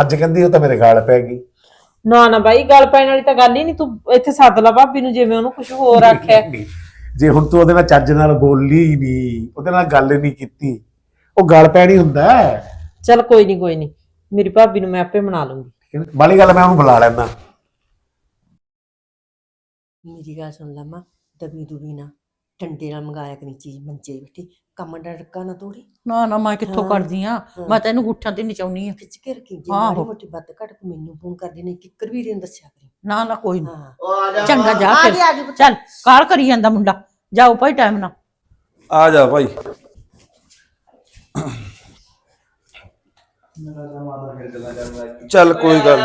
ਅੱਜ ਕਹਿੰਦੀ ਉਹ ਤਾਂ ਮੇਰੇ ਗਾਲ ਪੈ ਗਈ। ਨਾ ਨਾ ਬਾਈ ਗੱਲ ਪੈਣ ਵਾਲੀ ਤਾਂ ਗੱਲ ਹੀ ਨਹੀਂ। ਤੂੰ ਇੱਥੇ ਸੱਦ ਲਾ ਭਾਬੀ ਨੂੰ ਜਿਵੇਂ ਉਹਨੂੰ ਕੁਝ ਹੋਰ ਆਖਿਆ। ਜੇ ਹੁਣ ਤੂੰ ਉਹਦੇ ਨਾਲ ਚੱਜ ਨਾਲ ਬੋਲੀ ਹੀ ਨਹੀਂ ਉਹਦੇ ਨਾਲ ਗੱਲ ਨਹੀਂ ਕੀਤੀ ਉਹ ਗਾਲ ਪੈਣੀ ਹੁੰਦਾ ਹੈ। ਚੱਲ ਕੋਈ ਨਹੀਂ ਕੋਈ ਨਹੀਂ। ਮੇਰੀ ਭਾਬੀ ਨੂੰ ਮੈਂ ਆਪੇ ਮਨਾ ਲੂੰਗੀ? ਬਾਹਲੀ ਗੱਲ ਮੈਂ ਉਹਨੂੰ ਬੁਲਾ ਲੈਣਾ ਮੇਰੀ ਗੱਲ ਸੁਣ ਲਾ ਮਾਂ ਦਬੀ ਦੁਬੀ ਨਾ ਡੰਡੇ ਨਾਲ ਮੰਗਾਇਆ ਕਰੀ ਚੀਜ਼ ਮੰਜੇ ਬੈਠੀ ਕੰਮ ਡੱਕਾ ਨਾ ਤੋੜੀ। ਨਾ ਨਾ ਮੈਂ ਕਿੱਥੋਂ ਕਰਦੀ ਆ। ਮੈਂ ਤੈਨੂੰ ਗੁੱਠਾਂ ਤੇ ਨਚਾਉਣੀ ਆ। ਖਿੱਚ ਕੇ ਰੱਖੀ ਜੇ ਆਹੋ। ਮਾੜੀ ਮੋਟੀ ਵੱਧ ਘੱਟ ਤੂੰ ਮੈਨੂੰ ਫੋਨ ਕਰਦੀ ਨੇ ਕਿੱਕਰ ਵੀ ਰਨ ਦੱਸਿਆ ਕਰੀ। ਨਾ ਨਾ ਕੋਈ ਨਾ। ਹਾਂ। ਚੰਗਾ ਜਾ ਆ ਫਿਰ। ਚੱਲ ਕਾਰ ਕਰੀ ਜਾਂਦਾ ਮੁੰਡਾ। ਜਾਓ ਭਾਈ ਟਾਈਮ ਨਾਲ। ਆ ਜਾ ਭਾਈ। ਚੱਲ ਕੋਈ ਗੱਲ ਨੀ।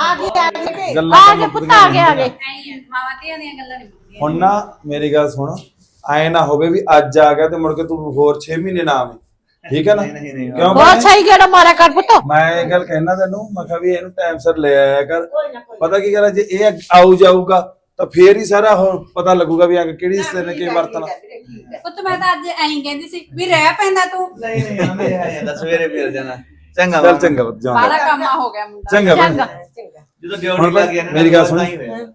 ਆ ਗਈ ਆ ਗੱਲਾਂ ਆ ਮੁੱਕ ਪੁੱਤ ਆ ਗਏ ਆ ਗਏ। ਮਾਵਾਂ ਧੀਆਂ ਦੀਆਂ ਗੱਲਾਂ ਨਹੀਂ ਹੁਣ ਨਾ ਮੇਰੀ ਗੱਲ ਸੁਣ। ਐ ਨਾ ਹੋਵੇ ਵੀ ਅੱਜ ਆ ਗਿਆ ਤੇ ਮੁੜ ਕੇ ਤੂੰ ਹੋਰ 6 ਮਹੀਨੇ ਨਾ ਆਵੇਂ। ਠੀਕ ਹੈ ਨਾ? ਕਿਉਂ ਬਹੁਤ ਭੈਣੇ? ਸਹੀ ਗੇੜਾ ਮਾਰਿਆ ਕਰ ਪੁੱਤ। ਮੈਂ ਇਹ ਗੱਲ ਕਹਿਣਾ ਤੈਨੂੰ ਮੈਂ ਕਿਹਾ ਵੀ ਇਹਨੂੰ ਟਾਈਮ ਸਿਰ ਲੈ ਆਇਆ ਕਰ। ਪਤਾ ਕੀ ਹੈ, ਜੇ ਇਹ ਆਊ ਜਾਊਗਾ ਤਾਂ ਫੇਰ ਹੀ ਸਾਰਾ ਹੋਰ ਪਤਾ ਲੱਗੂਗਾ ਵੀ ਆ ਕਿਹੜੀ ਹਿੱਸੇ ਨੇ ਕੀ ਵਰਤਣਾ। ਪੁੱਤ ਮੈਂ ਤਾਂ ਅੱਜ ਐਂ ਕਹਿੰਦੀ ਸੀ ਵੀ ਰਹਿ ਪੈਂਦਾ ਤੂੰ। ਨਹੀਂ ਨਹੀਂ ਆਂਦੇ ਆ ਜਾਂਦਾ ਸਵੇਰੇ ਮਿਲ ਜਾਣਾ। ਚੰਗਾ ਚੱਲ ਚੰਗਾ ਬਾਲਾ। ਕੰਮਾ ਹੋ ਗਿਆ ਮੁੰਡਾ। ਚੰਗਾ ਹੁਣ ਲੱਗ ਗਿਆ ਮੇਰੀ ਗੱਲ ਸੁਣ।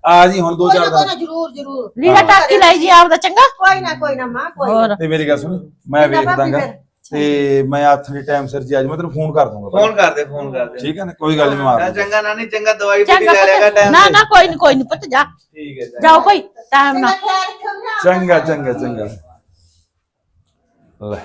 ਆ ਜੀ ਹੁਣ ਦੋ ਚਾਰ ਦਿਨ ਜਰੂਰ ਜਰੂਰ। ਲੀੜਾ ਟਾਕੀ ਲਈ ਜੀ ਆਪਦਾ ਚੰਗਾ? ਕੋਈ ਨਾ ਕੋਈ ਨਾ ਮਾਂ ਕੋਈ ਨਾ। ਹੋਰ। ਤੇ ਮੇਰੀ ਗੱਲ ਸੁਣ ਮੈਂ ਵੇਖ ਦਾਂਗਾ। ਤੇ ਮੈਂ ਹੱਥ ਦੇ ਟਾਈਮ ਸਿਰ ਜੀ ਅੱਜ ਮੈਂ ਤੈਨੂੰ ਫੋਨ ਕਰ ਦੂੰਗਾ। ਫੋਨ ਕਰਦੇ ਫੋਨ ਕਰਦੇ ਠੀਕ ਹੈ ਨਾ? ਕੋਈ ਗੱਲ ਨਹੀਂ ਮਾਰ। ਚੰਗਾ ਨਾ ਨਹੀਂ ਚੰਗਾ ਦਵਾਈ ਚੰਗਾ ਲੈ ਲਿਆਗਾ ਟਾਈਮ ਨਾ ਨਾ ਕੋਈ ਨਹੀਂ ਕੋਈ ਨਹੀਂ ਪੁੱਤ ਜਾ। ਠੀਕ ਹੈ ਜਾਓ ਭਾਈ ਟਾਈਮ ਨਾਲ। ਚੰਗਾ ਚੰਗਾ ਚੰਗਾ। ਲੈ।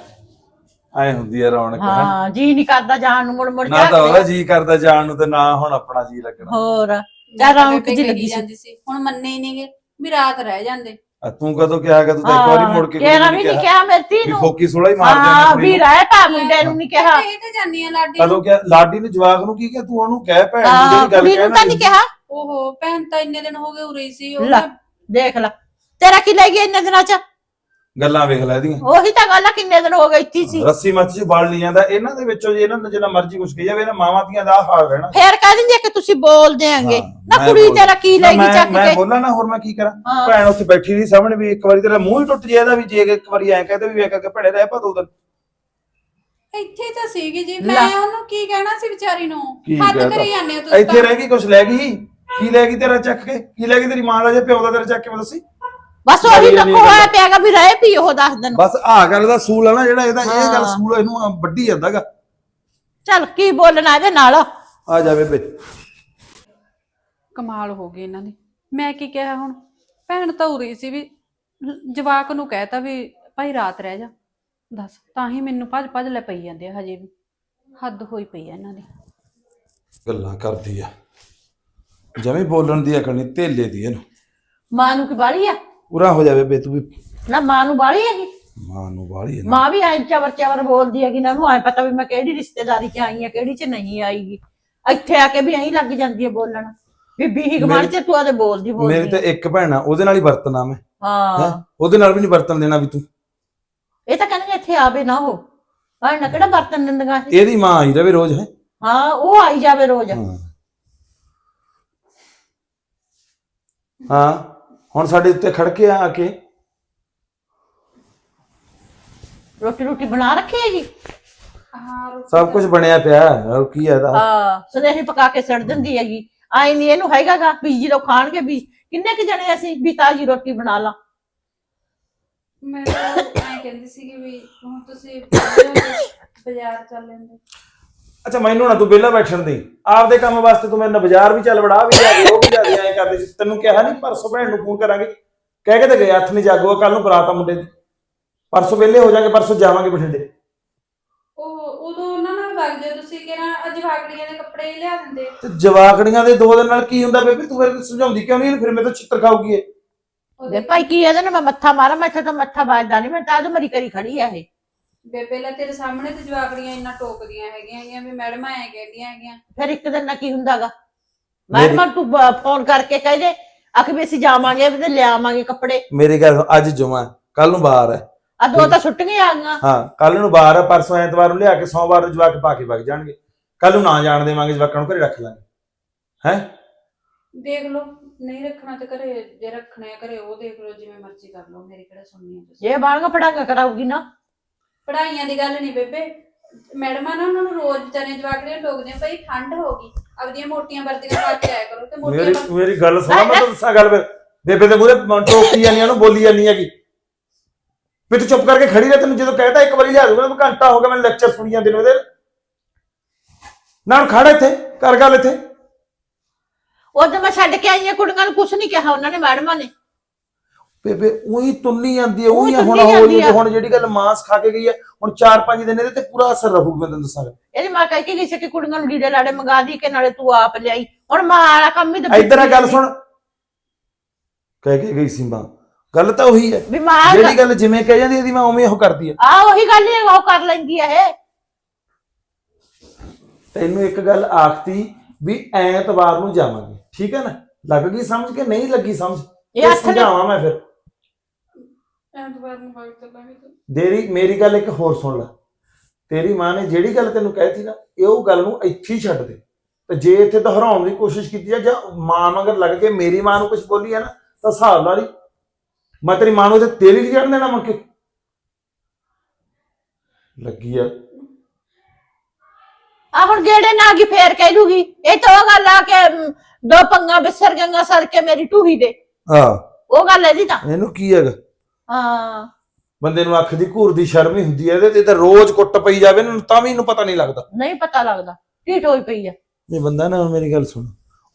ਐ ਹੁੰਦੀ ਹੈ ਰੌਣਕ ਹੈਂ। ਹਾਂ ਜੀ ਨਹੀਂ ਕਰਦਾ ਜਾਣ ਨੂੰ ਮੁੜ ਮੁੜ ਨਾ ਤਾਂ ਉਹਦਾ ਜਾ ਕਰਦਾ ਜਾਣ ਨੂੰ ਤੇ ਨਾ ਹੁਣ ਆਪਣਾ ਜੀ ਲੱਗਣਾ। ਹੋਰ ਤਾਂ ਰੌਣਕ ਜੀ ਲੱਗੀ ਸੀ। ਜਾਂਦੀ ਸੀ ਹੁਣ ਮੰਨੇ ਹੀ ਨਹੀਂਗੇ ਵੀ ਰਾਤ ਰਹਿ ਜਾਂਦੇ। ਆ ਤੂੰ ਕਦੋਂ ਕਿਹਾ ਕਿ ਤੂੰ ਤਾਂ ਇੱਕ ਵਾਰੀ ਮੁੜ ਕੇ ਕਿਹਾ ਵੀ ਨਹੀਂ ਕਿਹਾ। ਮੇਰੀ ਧੀ ਵੀ ਨੂੰ। ਫੋਕੀ ਸੋਲਾ ਹੀ ਮਾਰ ਹਾਂ ਦੇਣਾ ਵੀ ਰਹਿ ਤਾਂ ਮੁੰਡੇ ਨੂੰ ਨਹੀਂ ਕਿਹਾ। ਇਹ ਤੇ ਜਾਨੀ ਆ ਲਾਡੀ ਕਦੋਂ ਕਿਹਾ? ਲਾਡੀ ਨੂੰ ਜਵਾਕ ਨੂੰ ਕੀ ਕਿਹਾ? ਤੂੰ ਉਹਨੂੰ ਕਹਿ ਭੈਣ ਨੂੰ ਹਾਂ ਜਿਹੜੀ ਗੱਲ ਕੁੜੀ ਨੂੰ ਤਾਂ ਨਹੀਂ ਕਿਹਾ। ਓਹੋ ਭੈਣ ਤਾਂ ਇੰਨੇ ਦਿਨ ਹੋ ਗਏ ਉਰੇ ਹੀ ਸੀ ਉਹ ਲੈ ਦੇਖ ਲੈ। ਤੇਰਾ ਕੀ ਲੈ ਗਿਆ ਇੰਨੇ ਦਿਨਾਂ ਚ? ਗੱਲਾਂ ਵੇਖ ਲੈ ਇਹਦੀਆਂ। ਉਹੀ ਤਾਂ ਗੱਲ ਆ ਕਿੰਨੇ ਦਿਨ ਹੋ ਗਏ ਇੱਥੇ ਹੀ ਸੀ। ਰੱਸੀ ਮੱਚ ਚ ਬਲ ਨਹੀਂ ਜਾਂਦਾ। ਇਹਨਾਂ ਦੇ ਵਿੱਚੋਂ ਜੇ ਇਹਨਾਂ ਨੂੰ ਜਿੰਨਾ ਮਰਜ਼ੀ ਕੁਝ ਕਹੀ ਜਾਵੇ ਇਹਨਾਂ ਮਾਵਾਂ ਦੀਆਂ ਦਾ ਆਹ ਹਾਲ ਰਹਿਣਾ। ਫੇਰ ਕਹਿ ਦਿੰਦੀ ਆ ਕਿ ਤੁਸੀਂ ਬੋਲਦੇ ਆਂਗੇ ਹਾਂ, ਨਾ ਮੈਂ ਕੁੜੀ ਬੋਲ- ਤੇਰਾ ਕੀ ਲੈ ਗਈ ਮੈਂ- ਚੱਕ ਮੈਂ ਕੇ। ਬੋਲਾਂ ਨਾ ਹੋਰ ਮੈਂ ਕੀ ਕਰਾਂ? ਹਾਂ। ਭੈਣ ਉੱਥੇ ਬੈਠੀ ਰਹੀ ਸਾਹਮਣੇ ਵੀ ਇੱਕ ਵਾਰੀ ਤੇਰਾ ਮੂੰਹ ਹੀ ਟੁੱਟ ਜੇ ਇਹਦਾ ਵੀ ਜੇ ਇੱਕ ਵਾਰੀ ਐਂ ਕਹਦੇ ਵੀ ਵੇਖ ਕੇ ਭੜੇ ਰਹਿ ਪਾ ਦੋ ਦਿਨ। ਇੱਥੇ ਤਾਂ ਸੀਗੀ ਜੀ। ਲੈ। ਮੈਂ ਉਹਨੂੰ ਕੀ ਕਹਿਣਾ ਸੀ ਵਿਚਾਰੀ ਨੂੰ? ਕੀ ਹੱਦ? ਕਰੀ ਜਾਂਦੇ ਹੋ ਤੁਸੀਂ ਇੱਥੇ ਤਾਂ। ਰਹਿ ਗਈ ਕੁਛ ਲੈ ਗਈ? ਕੀ ਲੈ ਗਈ ਤੇਰਾ ਚੱਕ ਕੇ? ਕੀ ਲੈ ਗਈ ਤੇਰੀ ਮਾਂ ਦਾ ਜੇ ਪਿਓ ਦਾ ਤੇਰਾ ਚੱਕ ਕੇ ਮੈਂ ਦੱਸੀ? ਬਸ ਉਹੀ ਜਾਂਦੀ ਹੋਇਆ। ਪਿਆਗਾ ਵੀ ਰਹੇ ਵੀ ਉਹ ਦੱਸ ਦਿਨ। ਬਸ ਆਹ ਗੱਲ ਦਾ ਸੂਲ ਆ ਨਾ ਜਿਹੜਾ ਇਹਦਾ ਇਹ ਗੱਲ। ਸੂਲ ਇਹਨੂੰ ਵੱਢੀ ਜਾਂਦਾਗਾ। ਚੱਲ ਕੀ ਬੋਲਣਾ ਇਹਦੇ ਨਾਲ? ਆ ਜਾ ਬੇਬੇ। ਕਮਾਲ ਹੋ ਗਈ ਇਹਨਾਂ ਦੀ। ਮੈਂ ਕੀ ਕਿਹਾ ਹੁਣ? ਭੈਣ ਤਾਂ ਉਰੀ ਸੀ ਵੀ ਜਵਾਕ ਨੂੰ ਕਹਿਤਾ ਵੀ ਭਾਈ ਰਾਤ ਰਹਿ ਜਾ। ਦੱਸ ਤਾਂ ਹੀ ਮੈਨੂੰ ਭੱਜ ਭੱਜ ਲੈ ਪਈ ਜਾਂਦੇ ਆ ਹਜੇ ਵੀ। ਹੱਦ ਹੋਈ ਪਈ ਆ ਇਹਨਾਂ ਦੀ। ਗੱਲਾਂ ਕਰਦੀ ਆ। ਜਮੇ ਬੋਲਣ ਦੀ ਅਕਲ ਨਹੀਂ ਧੇਲੇ ਦੀ ਇਹਨੂੰ। ਮਾਂ ਨੂੰ ਕੀ ਬਾਲੀ ਆ? ਪੂਰਾ ਹੋ ਜਾ ਬੇਬੇ ਤੂੰ ਵੀ। ਨਾ ਮਾਂ ਨੂੰ ਬਾਲੀ ਹੈਗੀ? ਮਾਂ ਨੂੰ ਬਾਹਲੀ ਹੈ ਨਾ। ਮਾਂ ਵੀ ਐ ਚਵਰ ਚਵਰ ਬੋਲਦੀ ਹੈਗੀ ਨਾ ਉਹਨੂੰ ਐ ਪਤਾ ਵੀ ਮੈਂ ਕਿਹੜੀ ਰਿਸ਼ਤੇਦਾਰੀ ਚ ਆਈ ਆ ਕਿਹੜੀ ਚ ਨਹੀਂ ਆਈਗੀ। ਇੱਥੇ ਆ ਕੇ ਵੀ ਐਂ ਲੱਗ ਜਾਂਦੀ ਹੈ ਬੋਲਣ। ਵੀ ਬੀਹੀ ਗਮਣ ਚ ਤੂੰ ਆਦੇ ਬੋਲਦੀ ਮੇਰੀ ਬੋਲਦੀ ਤਾਂ ਇੱਕ ਭੈਣ ਆ ਉਹਦੇ ਨਾਲ ਹੀ ਵਰਤਣਾ ਮੈਂ। ਹਾਂ। ਹੈਂ? ਉਹਦੇ ਨਾਲ ਵੀ ਨਹੀਂ ਵਰਤਣ ਦੇਣਾ ਵੀ ਤੂੰ। ਇਹ ਤਾਂ ਕਹਿੰਦੇ ਇੱਥੇ ਆਵੇ ਨਾ ਉਹ। ਪਰ ਨਾ ਕਿਹੜਾ ਬਰਤਨ ਦਿੰਦੀਆਂ ਇਹ? ਇਹਦੀ ਮਾਂ ਆਈ ਰਵੇ ਰੋਜ਼ ਹੈ? ਹਾਂ ਉਹ ਆਈ ਜਾਵੇ ਰੋਜ਼। ਹਾਂ। ਹਾਂ। ਹੁਣ ਸਾਡੇ ਉੱਤੇ ਖੜਕੇ ਆ ਆ ਕੇ। ਰੋਟੀ ਰੋਟੀ ਬਣਾ ਰੱਖੀ ਹਾਂ ਸਭ ਕੁਝ ਬਣਿਆ ਪਿਆ ਹੈ, ਹੋਰ ਕੀ ਹੈ ਇਹਦਾ? ਹਾਂ ਸਨੇਹੀ ਪਕਾ ਕੇ ਸੜ ਦਿੰਦੀ ਹੈਗੀ। ਆਈ ਨਹੀਂ ਇਹਨੂੰ ਹੈਗਾਗਾ ਵੀ ਜਦੋਂ ਖਾਣਗੇ ਵੀ। ਕਿੰਨੇ ਕੁ ਜਣੇ ਅਸੀਂ ਵੀ ਤਾਜੀ ਰੋਟੀ ਬਣਾ ਲਾ? ਮੈਂ ਤਾਂ ਐਂ ਕਹਿੰਦੀ ਸੀਗੀ ਵੀ ਹੁਣ ਤੁਸੀਂ ਬਾਜ਼ਾਰ ਚੱਲ ਲੈਂਦੇ। ਅੱਛਾ ਮੈਨੂੰ ਨਾ ਤੂੰ ਵਿਹਲਾ ਬੈਠਣ ਦੀ। ਆਪਦੇ ਕੰਮ ਵਾਸਤੇ ਤੂੰ ਮੇਰੇ ਨਾਲ ਬਾਜ਼ਾਰ ਵੀ ਚੱਲ ਵੜਾ ਵੀ ਜਾ ਕੇ ਉਹ ਵੀ ਜਾ ਕੇ ਐਂ ਕਰਦੇ ਸੀ। ਤੈਨੂੰ ਕਿਹਾ ਨਹੀਂ ਪਰਸੋਂ ਭੈਣ ਨੂੰ ਫੋਨ ਕਰਾਂਗੇ। ਕਹਿ ਕੇ ਤੇ ਗਏ ਹੱਥ ਨਹੀਂ ਜਾਗੋ ਕੱਲ ਨੂੰ ਬਰਾਤ ਆ ਮੁੰਡੇ ਦੀ। ਪਰਸੋਂ ਵਿਹਲੇ ਹੋ ਜਾਾਂਗੇ ਪਰਸੋਂ ਜਾਵਾਂਗੇ ਬਠਿੰਡੇ। ਉਹ ਉਦੋਂ ਉਹਨਾਂ ਨਾਲ ਵਗ ਜਾਓ ਤੁਸੀਂ ਕਿਹੜਾ ਅਜਵਾਗੜੀਆਂ ਦੇ ਕੱਪੜੇ ਹੀ ਲਿਆ ਦਿੰਦੇ। ਤੇ ਜਵਾਕੜੀਆਂ ਦੇ ਦੋ ਦਿਨ ਨਾਲ ਕੀ ਹੁੰਦਾ ਬੇਬੀ? ਤੂੰ ਫਿਰ ਸਮਝਾਉਂਦੀ ਕਿਉਂ ਨਹੀਂ ਇਹਨੂੰ? ਫਿਰ ਮੈਂ ਤਾਂ ਚਿੱਤਰ ਖਾਊਗੀ ਇਹ। ਦੇ ਭਾਈ ਕੀ ਇਹਦੇ ਨਾਲ ਮੈਂ ਮੱਥਾ ਮਾਰਾਂ? ਮੈਂ ਇੱਥੇ ਤਾਂ ਮੱਥਾ ਵੱਜਦਾ ਨਹੀਂ ਮੈਂ ਤਾਂ ਆਦ ਮਰੀ ਕਰੀ ਖੜੀ ਆ ਇਹ। ਬੇਬੇ ਲੈ ਤੇਰੇ ਸਾਹਮਣੇ ਤੇ ਜਵਾਗੜੀਆਂ ਇੰਨਾ ਟੋਕਦੀਆਂ ਹੈਗੀਆਂ ਹੈਗੀਆਂ ਵੀ ਮੈਡਮਾਂ ਐ ਕਹਿੰਦੀਆਂ ਹੈਗੀਆਂ। ਫਿਰ ਇੱਕ ਦਿਨ ਨਾਲ ਕੀ ਹੁੰਦਾਗਾ? ਮੈਂ ਮੈਂ ਤੂੰ ਫੋਨ ਕਰਕੇ ਕਹਿ ਦੇ ਆਖ ਵੀ ਅਸੀਂ ਜਾਵਾਂਗੇ ਵੀ ਤੇ ਲਿਆਵਾਂਗੇ ਕੱਪੜੇ। ਮੇਰੀ ਗੱਲ ਸੁਣ, ਅੱਜ ਜੁਮਾ ਕੱਲ ਨੂੰ ਬਾਹਰ ਹੈ। ਆ ਦੋ ਤਾਂ ਛੁੱਟੀਆਂ ਆ ਗਈਆਂ। ਹਾਂ ਕੱਲ ਨੂੰ ਬਾਹਰ ਹੈ ਪਰਸੋਂ ਐਤਵਾਰ ਨੂੰ ਲਿਆ ਕੇ ਸੋਮਵਾਰ ਨੂੰ ਜਵਾਕ ਪਾ ਕੇ ਵਗ ਜਾਣਗੇ। ਕੱਲ ਨੂੰ ਨਾ ਜਾਣ ਦੇਵਾਂਗੇ ਜਵਾਕਾਂ ਨੂੰ ਘਰੇ ਰੱਖ ਲਾਂਗੇ। ਹੈ? ਦੇਖ ਲਓ ਨਹੀਂ ਰੱਖਣਾ ਤੇ ਘਰੇ ਜੇ ਰੱਖਣਾ ਹੈ ਘਰੇ ਉਹ ਦੇਖ ਲਓ ਜਿਵੇਂ ਮਰਜ਼ੀ ਕਰ ਲਓ ਮੇਰੀ ਕਿਹੜਾ ਸੁਣਨੀ ਹੈ ਤੁਸੀਂ। ਜੇ ਬਾਣਗਾ ਪੜਾਂਗਾ ਕਰਾਉਗੀ ਨਾ। ਪੜਾਈਆਂ ਦੀ ਗੱਲ ਨਹੀਂ ਬੇਬੇ। ਮੈਡਮਾਂ ਨਾ ਉਹਨਾਂ ਨੂੰ ਰੋਜ਼ ਵਿਚਾਰੇ ਜਵਾਕੜੀਆਂ ਟੋਕਦੇ ਆ ਭਾਈ ਠੰਡ ਹੋ ਗਈ ਆਪਦੀਆਂ ਮੋਟੀਆਂ ਵਰਦੀਆਂ ਪਾ ਕੇ ਆਇਆ ਕਰੋ ਤੇ ਮੋਟੀਆਂ ਮੇਰੀ ਗੱਲ ਸੁਣਾ ਮੈਂ ਤੁਹਾਨੂੰ ਦੱਸਾਂ ਗੱਲ ਫਿਰ। ਬੇਬੇ ਦੇ ਮੂਹਰੇ ਟੋਕੀ ਜਾਂਦੀ ਆ ਉਹਨੂੰ ਬੋਲੀ ਜਾਂਦੀ ਹੈਗੀ। ਵੀ ਤੂੰ ਚੁੱਪ ਕਰਕੇ ਖੜੀ ਰਹਿ ਤੈਨੂੰ ਜਦੋਂ ਕਹਿਤਾ ਇੱਕ ਵਾਰੀ ਲਿਆ ਦੂੰਗਾ ਮੈਂ ਘੰਟਾ ਹੋ ਗਿਆ ਮੈਨੂੰ ਲੈਕਚਰ ਸੁਣੀ ਜਾਂਦੇ ਨੂੰ ਇਹਦੇ। ਨਾ ਹੁਣ ਖੜਾ ਇੱਥੇ ਕਰ ਗੱਲ ਇੱਥੇ। ਉਦੋਂ ਮੈਂ ਛੱਡ ਕੇ ਆਈ ਆ ਕੁੜੀਆਂ ਨੂੰ ਕੁਛ ਨਹੀਂ ਕਿਹਾ ਉਹਨਾਂ ਨੇ ਮੈਡਮਾਂ ਨੇ। ਬੇਬੇ ਉਹੀ ਤੁੰਨੀ ਜਾਂਦੀ ਹੈ ਉਹੀ ਹੁਣ ਹੋਈ। ਹੁਣ ਜਿਹੜੀ ਗੱਲ ਮਾਸ ਖਾ ਕੇ ਗਈ ਹੈ ਹੁਣ 4-5 ਦਿਨ ਇਹਦੇ ਤੇ ਪੂਰਾ ਅਸਰ ਰਹੂ ਮੈਂ ਤੈਨੂੰ ਦੱਸਾਂਗਾ ਇਹਦੀ ਮਾਂ ਕਹਿ ਕੇ ਗਈ ਸੀ ਕਿ ਕੁੜੀਆਂ ਨੂੰ ਲੀੜੇ ਲਾੜੇ ਮੰਗਾ ਦੀ ਕਿ ਨਾਲੇ ਤੂੰ ਆਪ ਲਿਆਈ। ਹੁਣ ਮਾਂ ਵਾਲਾ ਕੰਮ ਹੀ ਇੱਧਰ ਆ ਗੱਲ ਸੁਣ। ਕਹਿ ਕੇ ਗਈ ਸੀ ਮਾਂ। ਗੱਲ ਤਾਂ ਉਹੀ ਹੈ। ਜਿਹੜੀ ਗੱਲ ਜਿਵੇਂ ਕਹਿ ਜਾਂਦੀ ਇਹਦੀ ਮਾਂ ਉਵੇਂ ਉਹ ਕਰਦੀ ਹੈ। ਆ ਉਹੀ ਗੱਲ ਹੀ ਉਹ ਕਰ ਲੈਂਦੀ ਆ ਇਹ। ਤੈਨੂੰ ਇੱਕ ਗੱਲ ਆਖਤੀ ਵੀ ਐਤਵਾਰ ਨੂੰ ਜਾਵਾਂਗੇ। ਠੀਕ ਹੈ ਨਾ? ਲੱਗ ਗਈ ਸਮਝ ਕੇ ਨਹੀਂ ਲੱਗੀ ਸਮਝ? ਇਹ ਸਮਝਾਵਾਂ ਮੈਂ ਫਿਰ। ਐਤਵਾਰ ਨੂੰ ਬਾਗ ਚੱਲਾਂਗੇ ਤੇ। ਦੇਰੀ ਮੇਰੀ ਗੱਲ ਇੱਕ ਹੋਰ ਸੁਣ ਲੈ। ਤੇਰੀ ਮਾਂ ਨੇ ਜਿਹੜੀ ਗੱਲ ਤੈਨੂੰ ਕਹਿਤੀ ਨਾ ਇਹ ਉਹ ਗੱਲ ਨੂੰ ਇੱਥੇ ਹੀ ਛੱਡ ਦੇ। ਤੇ ਜੇ ਇੱਥੇ ਦੁਹਰਾਉਣ ਦੀ ਕੋਸ਼ਿਸ਼ ਕੀਤੀ ਆ ਜਾਂ ਮਾਂ ਮਗਰ ਲੱਗ ਕੇ ਮੇਰੀ ਮਾਂ ਨੂੰ ਕੁਝ ਬੋਲੀ ਆ ਨਾ ਤਾਂ ਹਿਸਾਬ ਨਾਲ ਹੀ ਮੈਂ ਤੇਰੀ ਮਾਂ ਨੂੰ ਤੇ ਤੇਲ ਹੀ ਚੜਨ ਦੇਣਾ ਮੰਕੇ ਲੱਗੀ ਆ। ਆ ਹੁਣ ਗੇੜੇ ਨਾ ਗਈ ਫੇਰ ਕਹਿ ਦੂਗੀ? ਇਹ ਤਾਂ ਉਹ ਗੱਲ ਆ ਕਿ ਅਮ, ਦੋ ਪੰਗਾ ਬਿਸਰ ਗੰਗਾ ਸਰ ਕੇ ਮੇਰੀ ਟੂਹੀ ਦੇ। ਹਾਂ। ਉਹ ਗੱਲ ਇਹਦੀ ਤਾਂ। ਇਹਨੂੰ ਕੀ ਹੈਗਾ? ਹਾਂ। ਬੰਦੇ ਨੂੰ ਅੱਖ ਦੀ ਘੂਰ ਦੀ ਸ਼ਰਮ ਹੀ ਹੁੰਦੀ ਹੈ ਇਹਦੇ ਤੇ ਤਾਂ ਰੋਜ਼ ਕੁੱਟ ਪਈ ਜਾਵੇ ਇਹਨੂੰ ਤਾਂ ਵੀ ਇਹਨੂੰ ਪਤਾ ਨਹੀਂ ਲੱਗਦਾ। ਨਹੀਂ ਪਤਾ ਲੱਗਦਾ ਢੀਠ ਹੋਈ ਪਈ ਆ। ਇਹ ਬੰਦਾ ਨਾ ਹੁਣ ਮੇਰੀ ਗੱਲ ਸੁਣ।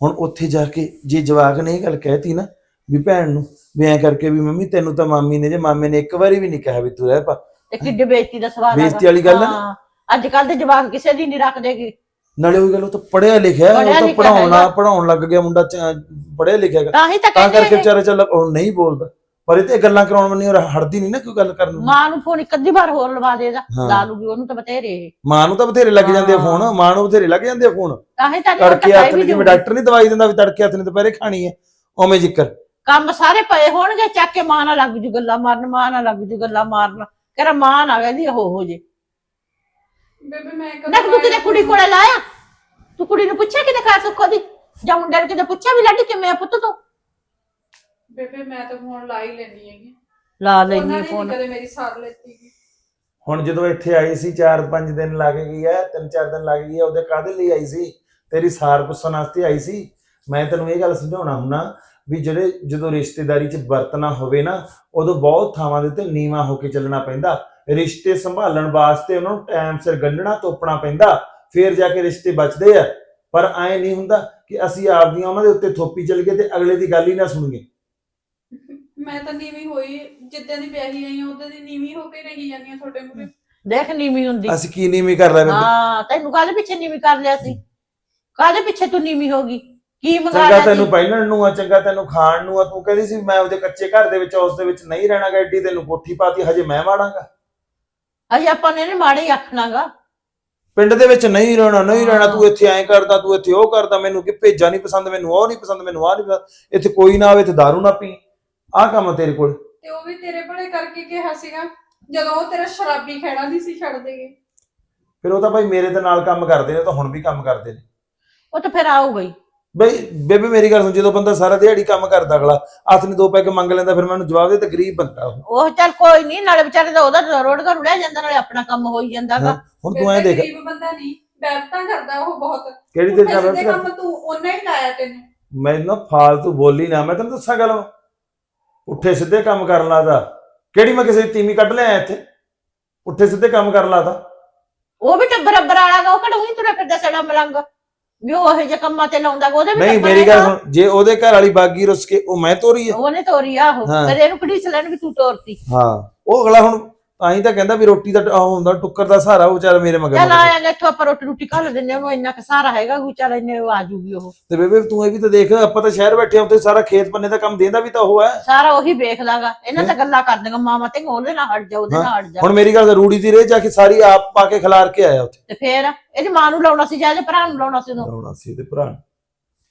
ਹੁਣ ਉੱਥੇ ਜਾ ਕੇ ਜੇ ਜਵਾਕ ਨੇ ਇਹ ਗੱਲ ਕਹਿਤੀ ਨਾ ਵੀ ਭੈਣ ਨੂੰ ਵੀ ਐਂ ਕਰਕੇ ਵੀ ਮੰਮੀ ਤੈਨੂੰ ਤਾਂ ਮਾਮੀ ਨੇ ਜੇ ਮਾਮੇ ਨੇ ਇੱਕ ਵਾਰੀ ਵੀ ਨਹੀਂ ਕਿਹਾ ਵੀ ਤੂੰ ਰਹਿ ਪਾ। ਤੇ ਕਿੱਡੀ ਬੇਇੱਜ਼ਤੀ ਦਾ ਸਵਾਲ ਬੇਇੱਜ਼ਤੀ ਵਾਲੀ ਗੱਲ ਆ ਨਾ। ਅੱਜ ਕੱਲ ਦੇ ਜਵਾਕ ਕਿਸੇ ਦੀ ਨਹੀਂ ਰੱਖਦੇਗੀ ਨਾਲੇ ਉਹ ਗੱਲ ਉਹ ਤਾਂ ਪੜਿਆ ਲਿਖਿਆ ਉਹ ਪੜ੍ਹਿਆ ਤਾਂ ਲਿਖਿਆ ਪੜਾਉਣਾ ਹੈਗਾ। ਪੜਾਉਣ ਲੱਗ ਗਿਆ ਮੁੰਡਾ ਚ- ਪੜ੍ਹਿਆ ਲਿਖਿਆ ਹੈਗਾ। ਤਾਂ ਹੀ ਤਾਂ ਤਾਂ ਕਹਿੰਦੇ ਕਰਕੇ। ਵਿਚਾਰਾ ਚੱਲ ਉਹ ਨਹੀਂ ਬੋਲਦਾ। ਪਰ ਇਹ ਤੇ ਗੱਲਾਂ ਕਰਾਉਣ ਮੰਨੀ ਉਹ ਹੜਦੀ ਨਹੀਂ ਨਾ ਕੋਈ ਗੱਲ ਕਰਨ ਨੂੰ। ਮਾਂ ਨੂੰ ਫੋਨ ਇੱਕ ਅੱਧੀ ਵਾਰ ਹੋਰ ਲਵਾ ਦੇਗਾ ਹਾਂ। ਲਾ ਲੂਗੀ ਉਹਨੂੰ ਤਾਂ ਇਹ। ਮਾਂ ਨੂੰ ਤਾਂ ਬਥੇਰੇ ਲੱਗ ਜਾਂਦੇ ਆ। ਫੋਨ ਮਾਂ ਨੂੰ ਬਥੇਰੇ ਲੱਗ ਜਾਂਦੇ ਆ ਫੋਨ ਤਾਂ ਹੀ ਤਾਂ ਤੜਕੇ ਟਕਾਈ ਹੱਥ ਵੀ ਨੇ ਜਿਵੇਂ। ਡਾਕਟਰ ਨਹੀਂ ਦਵਾਈ ਦਿੰਦਾ ਵੀ ਤੜਕੇ ਹੱਥ ਨੇ ਦੁਪਹਿਰੇ ਖਾਣੀ ਹੈ। ਉਵੇਂ ਜ਼ਿਕਰ। ਕੰਮ ਸਾਰੇ ਪਏ ਹੋਣਗੇ ਚੱਕ ਕੇ ਮਾਂ ਨਾਲ ਲੱਗ ਜੂ ਗੱਲਾਂ ਮਾਰਨ ਮਾਂ ਨਾਲ ਲੱਗ ਜੂ ਗੱਲਾਂ ਮਾਰਨ। ਕਹਿੰਦਾ ਮਾਂ ਨਾ ਕਹਿੰਦੀ ਉਹ ਹੋ ਜੇ। ਬੇਬੇ ਮੈਂ ਨਾ ਤੂੰ ਕਿਤੇ ਕੁੜੀ ਕੋਲੇ ਲਾਇਆ? ਤੂੰ ਕੁੜੀ ਨੂੰ ਪੁੱਛਿਆ ਕਿਤੇ ਖਾ ਸੁੱਖੋ ਦੀ? ਜਾਂ ਮੁੰਡੇ ਨੂੰ ਕਿਤੇ ਪੁੱਛਿਆ ਵੀ ਲੱਡੀ ਕਿਵੇਂ ਆ ਪੁੱਤ ਤੂੰ? ਬੇਬੇ ਮੈਂ ਤਾਂ ਫੋਨ ਲਾ ਹੀ ਲੈਣੀ ਹੈਗੀ। ਲਾ ਲੈਣੀ ਫੋਨ। ਕਦੇ ਮੇਰੀ ਸਾਰ ਲੈਤੀ ਗੀ। ਹੁਣ ਜਦੋਂ ਇੱਥੇ ਆਈ ਸੀ 4-5 ਦਿਨ ਲੱਗ ਗਈ ਹੈ 3-4 ਦਿਨ ਲੱਗ ਗਈ ਹੈ ਉਹਦੇ ਕਾਹਦੇ ਲਈ ਆਈ ਸੀ? ਤੇਰੀ ਸਾਰ ਪੁੱਛਣ ਵਾਸਤੇ ਆਈ ਸੀ। ਮੈਂ ਤੈਨੂੰ ਇਹ ਗੱਲ ਸਮਝਾਉਣਾ ਹੁੰਨਾ ਵੀ ਜਿਹੜੇ ਜਦੋਂ ਰਿਸ਼ਤੇਦਾਰੀ 'ਚ ਵਰਤਣਾ ਹੋਵੇ ਨਾ ਉਦੋਂ ਬਹੁਤ ਥਾਵਾਂ ਦੇ ਉੱਤੇ ਨੀਵਾ ਹੋ ਕੇ ਚੱਲਣਾ ਪੈਂਦਾ। ਰਿਸ਼ਤੇ ਸੰਭਾਲਣ ਵਾਸਤੇ ਉਹਨਾਂ ਨੂੰ ਟਾਈਮ ਸਿਰ ਗੰਢਣਾ ਤੋਪਣਾ ਪੈਂਦਾ। ਫੇਰ ਜਾ ਕੇ ਰਿਸ਼ਤੇ ਬਚਦੇ ਆ। ਪਰ ਐ ਨਹੀਂ ਹੁੰਦਾ ਕਿ ਅਸੀਂ ਆਪਦੀਆਂ ਉਹਨਾਂ ਦੇ ਉੱਤੇ ਥੋਪੀ ਚੱਲ ਗਏ ਤੇ ਅਗਲੇ ਦੀ ਗੱਲ ਹੀ ਨਾ ਸੁਣੀਏ। ਮੈਂ ਤਾਂ ਨੀਵੀਂ ਹੋਈ ਜਿੱਦਾਂ ਦੀ ਵਿਆਹੀ ਆਈ ਆ ਉਦਾਂ ਦੀ ਨੀਵੀਂ ਹੋ ਕੇ ਰਹੀ ਜਾਂਦੀ ਆ ਤੁਹਾਡੇ ਮੂਹਰੇ। ਦੇਖ ਨੀਵੀਂ ਹੁੰਦੀ। ਅਸੀਂ ਕੀ ਨੀਵੀਂ ਕਰ ਰਹੇ ਬੇਬੇ ਹਾਂ ਤੈਨੂੰ ਕਾਹਦੇ ਪਿੱਛੇ ਨੀਵੀਂ ਕਰ ਲਿਆ ਸੀ? ਕਾਹਦੇ ਪਿੱਛੇ ਤੂੰ ਨੀਵੀਂ ਹੋ ਗਈ? ਕੀ ਮੰਗਾ ਚੰਗਾ ਤੈਨੂੰ ਪਹਿਨਣ ਨੂੰ ਆ ਚੰਗਾ ਤੈਨੂੰ ਖਾਣ ਨੂੰ ਆ। ਤੂੰ ਕਹਿੰਦੀ ਸੀ ਮੈਂ ਉਹਦੇ ਕੱਚੇ ਘਰ ਦੇ ਵਿੱਚ ਉਸ ਦੇ ਵਿੱਚ ਨਹੀਂ ਰਹਿਣਾ ਗਾ ਐਡੀ ਤੈਨੂੰ ਕੋਠੀ ਪਾਤੀ ਹਜੇ ਮੈਂ ਮਾੜਾਂਗਾ ਅਜੇ ਆਪਾਂ ਨੇ ਨੀ ਮਾੜੇ ਹੀ ਆਖਣਾਗਾ। ਪਿੰਡ ਦੇ ਵਿੱਚ ਨਹੀਂ ਰਹਿਣਾ ਨਹੀਂ ਰਹਿਣਾ। ਤੂੰ ਇੱਥੇ ਐਂ ਕਰਦਾ ਤੂੰ ਇੱਥੇ ਉਹ ਕਰਦਾ ਮੈਨੂੰ ਕਿ ਭੇਜਾ ਨਹੀਂ ਪਸੰਦ ਮੈਨੂੰ ਉਹ ਨਹੀਂ ਪਸੰਦ ਮੈਨੂੰ ਆਹ ਨਹੀਂ ਪਸੰਦ। ਇੱਥੇ ਕੋਈ ਨਾ ਆਵੇ ਇੱਥੇ ਦਾਰੂ ਨਾ ਪੀ। ਆਹ ਕੰਮ ਆ ਤੇਰੇ ਕੋਲ। ਤੇ ਉਹ ਵੀ ਤੇਰੇ ਭਲੇ ਕਰਕੇ ਕਿਹਾ ਸੀਗਾ ਜਦੋਂ ਉਹ ਤੇਰਾ ਸ਼ਰਾਬੀ ਖਹਿੜਾ ਨਹੀਂ ਸੀ ਛੱਡ ਦੇਗੇ। ਫਿਰ ਉਹ ਤਾਂ ਭਾਈ ਮੇਰੇ ਦੇ ਨਾਲ ਕੰਮ ਕਰਦੇ ਨੇ ਉਹ ਤਾਂ ਹੁਣ ਵੀ ਕੰਮ ਕਰਦੇ ਨੇ। ਉਹ ਤਾਂ ਫਿਰ ਆਊਗਾ ਹੀ। ਬਈ ਬੇਬੇ ਮੇਰੀ ਗੱਲ ਸੁਣ ਜਦੋਂ ਬੰਦਾ ਸਾਰਾ ਦਿਹਾੜੀ ਕੰਮ ਕਰਦਾ ਅਗਲਾ ਹੱਥ ਨੇ ਦੋ ਪੈਗ ਮੰਗ ਲੈਂਦਾ ਫਿਰ ਮੈਨੂੰ ਜਵਾਬ ਦੇ ਤੇ ਗਰੀਬ ਬੰਦਾ ਉਹ। ਉਹ ਚੱਲ ਕੋਈ ਨਹੀਂ ਨਾਲੇ ਵਿਚਾਰੇ ਦਾ ਉਹਦਾ ਰੋਡ ਘਰ ਉੜਿਆ ਜਾਂਦਾ ਨਾਲੇ ਆਪਣਾ ਕੰਮ ਹੋਈ ਜਾਂਦਾਗਾ ਹਾਂ। ਹੁਣ ਤੂੰ ਐਂ ਦੇਖ। ਗਰੀਬ ਬੰਦਾ ਨਹੀਂ ਬੈਠਾ ਕਰਦਾ ਉਹ ਬਹੁਤ। ਕਿਹੜੀ ਤੇਰੇ ਨਾਲ ਕੰਮ ਤੂੰ ਉਹਨਾਂ ਹੀ ਲਾਇਆ ਤੈਨੂੰ। ਮੈਂ ਨਾ ਫਾਲਤੂ ਬੋਲੀ ਨਾ ਮੈਂ ਤੈਨੂੰ ਦੱਸਾਂ ਗੱਲ। ਉੱਠੇ ਸਿੱਧੇ ਕੰਮ ਕਰਨ ਲਾਦਾ। ਕਿਹੜੀ ਮੈਂ ਕਿਸੇ ਦੀ ਤੀਵੀਂ ਕੱਢ ਲਿਆ ਇੱਥੇ? ਉੱਠੇ ਸਿੱਧੇ ਕੰਮ ਕਰਨ ਲਾਦਾ। ਉਹ ਵੀ ਟੱਬਰ ਅੱਬਰ ਉਹ ਕਿਹੜਾ ਉਹੀ ਤੁਰਿਆ ਫਿਰਦਾ ਸੜਾ ਮਲੰਗ। ਵੀ ਉਹ ਇਹੋ ਜਿਹੇ ਕੰਮਾਂ ਤੇ ਲਾਉਂਦਾ ਗਾ, ਉਹਦੇ ਵੀ ਨਹੀਂ ਟੱਬਰ ਮੇਰੀ ਗੱਲ ਹੈਗਾ। ਸੁਣ ਜੇ ਉਹਦੇ ਘਰ ਵਾਲੀ ਬਾਗੀ ਰੁੱਸ ਕੇ ਉਹ ਮੈਂ ਤੋਰੀ ਆ। ਉਹਨੇ ਤੋਰੀ ਆਹੋ। ਹਾਂ। ਫਿਰ ਇਹਨੂੰ ਕਿਹੜੀ ਲੈਣ ਵੀ ਤੂੰ ਤੋਰਤੀ? ਹਾਂ। ਉਹ ਅਗਲਾ ਹੁਣ ਤਾਂ ਹੀ ਤਾਂ ਕਹਿੰਦਾ ਵੀ ਰੋਟੀ ਦਾ ਉਹ ਹੁੰਦਾ ਟੁੱਕਰ ਦਾ ਸਹਾਰਾ ਉਹ ਵਿਚਾਰਾ ਮੇਰੇ ਮਗਰ ਚੱਲ ਮਗਰ। ਆਇਆਗਾ ਇੱਥੋਂ ਆਪਾਂ ਰੋਟੀ ਰੋਟੀ ਖਾ ਲੈਂਦੇ ਹਾਂ, ਉਹਨੂੰ ਇੰਨਾ ਕੁ ਸਾਰਾ ਹੈਗਾ ਵੀ ਚੱਲ ਇੰਨੇ ਉਹ ਆ ਜੂਗੀ ਉਹ। ਤੇ ਬੇਬੇ ਤੂੰ ਇਹ ਵੀ ਤਾਂ ਦੇਖ ਆਪਾਂ ਤਾਂ ਸ਼ਹਿਰ ਬੈਠੇ ਆ ਉੱਥੇ ਸਾਰਾ ਖੇਤ ਪੰਨੇ ਦਾ ਕੰਮ ਦੇਂਦਾ ਵੀ ਤਾਂ ਉਹ ਹੈ। ਸਾਰਾ ਉਹੀ ਵੇਖਦਾਗਾ ਇਹਨਾਂ ਤਾਂ ਗੱਲਾਂ ਕਰਦੀਆਂ ਮਾਮਾ ਤੇ ਉਹਦੇ ਨਾਲ ਹਟ ਜਾ ਉਹਦੇ ਨਾਲ ਹਟ ਜਾ। ਹੁਣ ਮੇਰੀ ਗੱਲ ਤਾਂ ਰੂੜੀ ਦੀ ਰੇ ਜਾ ਕੇ ਸਾਰੀ ਆਪ ਪਾ ਕੇ ਖਿਲਾਰ ਕੇ ਆਇਆ ਉੱਥੇ। ਤੇ ਫੇਰ ਇਹਦੀ ਮਾਂ ਨੂੰ ਲਾਉਣਾ ਸੀ ਜਾਂ ਇਹਦੇ ਭਰਾ ਨੂੰ ਲਾਉਣਾ ਸੀ ਲਾਉਣਾ ਸੀ ਤੇ ਭਰਾ ਨੂੰ।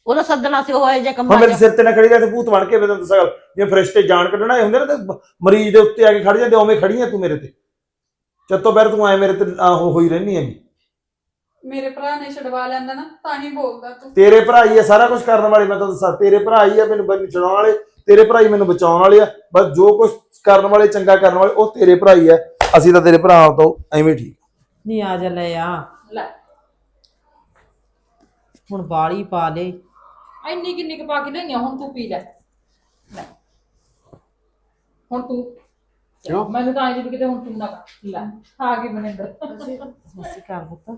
ਉਹਦਾ ਸੱਦਣਾ ਸੀ ਉਹ ਜੇ ਹੁਣ ਕੰਮਾਂ ਮੇਰੇ 'ਚ। ਸਿਰ ਤੇ ਨਾ ਖੜੀ ਜਾ ਤੇ ਭੂਤ ਬਣ ਕੇ ਮੈਂ ਤੈਨੂੰ ਦੱਸਾਂ ਗੱਲ ਜੇ ਫਰਿਸ਼ਤੇ ਜਾਨ ਕੱਢਣਾ ਇਹ ਹੁੰਦੇ ਨਾ ਤੇ ਬ- ਮਰੀਜ਼ ਦੇ ਉੱਤੇ ਆ ਕੇ ਖੜ ਜਾਂਦੇ ਉਵੇਂ ਖੜੀ ਆ ਤੂੰ ਮੇਰੇ ਤੇ। ਚੱਤੋ ਬੈਰ ਤੂੰ ਐ ਮੇਰੇ ਤੇ ਆਹੋ ਹੋਈ ਰਹਿਣੀ ਹੈਗੀ। ਮੇਰੇ ਭਰਾ ਨੇ ਛਡਵਾ ਲੈਂਦਾ ਨਾ ਤਾਂ ਹੀ ਬੋਲਦਾ ਤੂੰ। ਤੇਰੇ ਭਰਾ ਹੀ ਆ ਸਾਰਾ ਕੁਝ ਕਰਨ ਵਾਲੇ ਮੈਂ ਤਾਂ ਦੱਸਾਂ ਤੇਰੇ ਭਰਾ ਹੀ ਆ ਮੈਨੂੰ ਬਚਾਉਣ ਵਾਲੇ ਤੇਰੇ ਭਰਾ ਹੀ ਮੈਨੂੰ ਬਚਾਉਣ ਵਾਲੇ ਆ ਬਸ ਜੋ ਕੁਝ ਕਰਨ ਵਾਲੇ ਚੰਗਾ ਕਰਨ ਵਾਲੇ ਉਹ ਤੇਰੇ ਭਰਾ ਹੀ ਆ। ਅਸੀਂ ਤਾਂ ਤੇਰੇ ਭਰਾ ਤੋਂ ਐਵੇਂ ਠੀਕ ਨਹੀਂ ਆ ਜਾ ਲੈ ਆ। ਲੈ। ਹੁਣ ਬਾਲੀ ਪਾ ਲੇ। ਇੰਨੀ ਕਿੰਨੀ ਕੁ ਪਾ ਕੇ ਲਈਆਂ ਹੁਣ ਤੂੰ ਪੀ ਲੈ। ਲੈ। ਹੁਣ ਤੂੰ ਕਿਉਂ? ਮੈਨੂੰ ਤਾਂ ਆਈ ਜੀ ਕਿਤੇ ਹੁਣ ਤੂੰ ਨਾ ਕਰ ਲੈ ਆ ਗਈ ਮਨਿੰਦਰ। ਅਸੀਂ ਕਰ ਪੁੱਤ।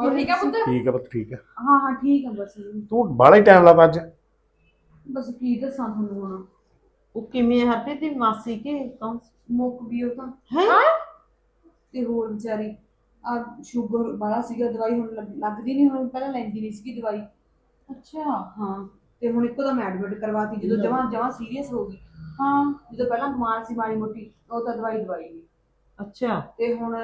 ਹੋਰ ਠੀਕ ਆ ਪੁੱਤ? ਠੀਕ ਹੈ ਪੁੱਤ ਠੀਕ ਹੈ ਹਾਂ ਹਾਂ ਠੀਕ ਆ ਬਸ। ਤੂੰ ਬਾਹਲਾ ਹੀ ਟਾਈਮ ਲਾਤਾ ਅੱਜ। ਬਸ ਕੀ ਦੱਸਾਂ ਤੁਹਾਨੂੰ ਹੁਣ? ਉਹ ਕਿਵੇਂ ਹੈ ਹਰਪ੍ਰੀਤ ਦੀ ਮਾਸੀ ਕੇ ਕੌਣ ਮੁੱਕ ਗਈ ਉਹ ਤਾਂ। ਹੈ? ਤੇ ਹੋਰ ਵਿਚਾਰੀ ਆ ਸ਼ੂਗਰ ਵਾਲਾ ਸੀਗਾ ਦਵਾਈ ਹੁਣ ਲੱਗ- ਲੱਗਦੀ ਨਹੀਂ ਹੁਣ ਪਹਿਲਾਂ ਲੈਂਦੀ ਨਹੀਂ ਸੀਗੀ ਦਵਾਈ। ਅੱਛਾ। ਹਾਂ। ਤੇ ਹੁਣ ਇੱਕੋ ਦਮ ਐਡਮਿਟ ਕਰਵਾਤੀ ਜਦੋਂ ਜਮਾਂ ਜਮਾਂ ਸੀਰੀਅਸ ਹੋ ਗਈ। ਹਾਂ। ਜਦੋਂ ਪਹਿਲਾਂ ਬਿਮਾਰ ਸੀ ਮਾੜੀ ਮੋਟੀ ਉਹ ਤਾਂ ਦਵਾਈ ਦਵਾਈ ਗਈ ਅੱਛਾ। ਤੇ ਹੁਣ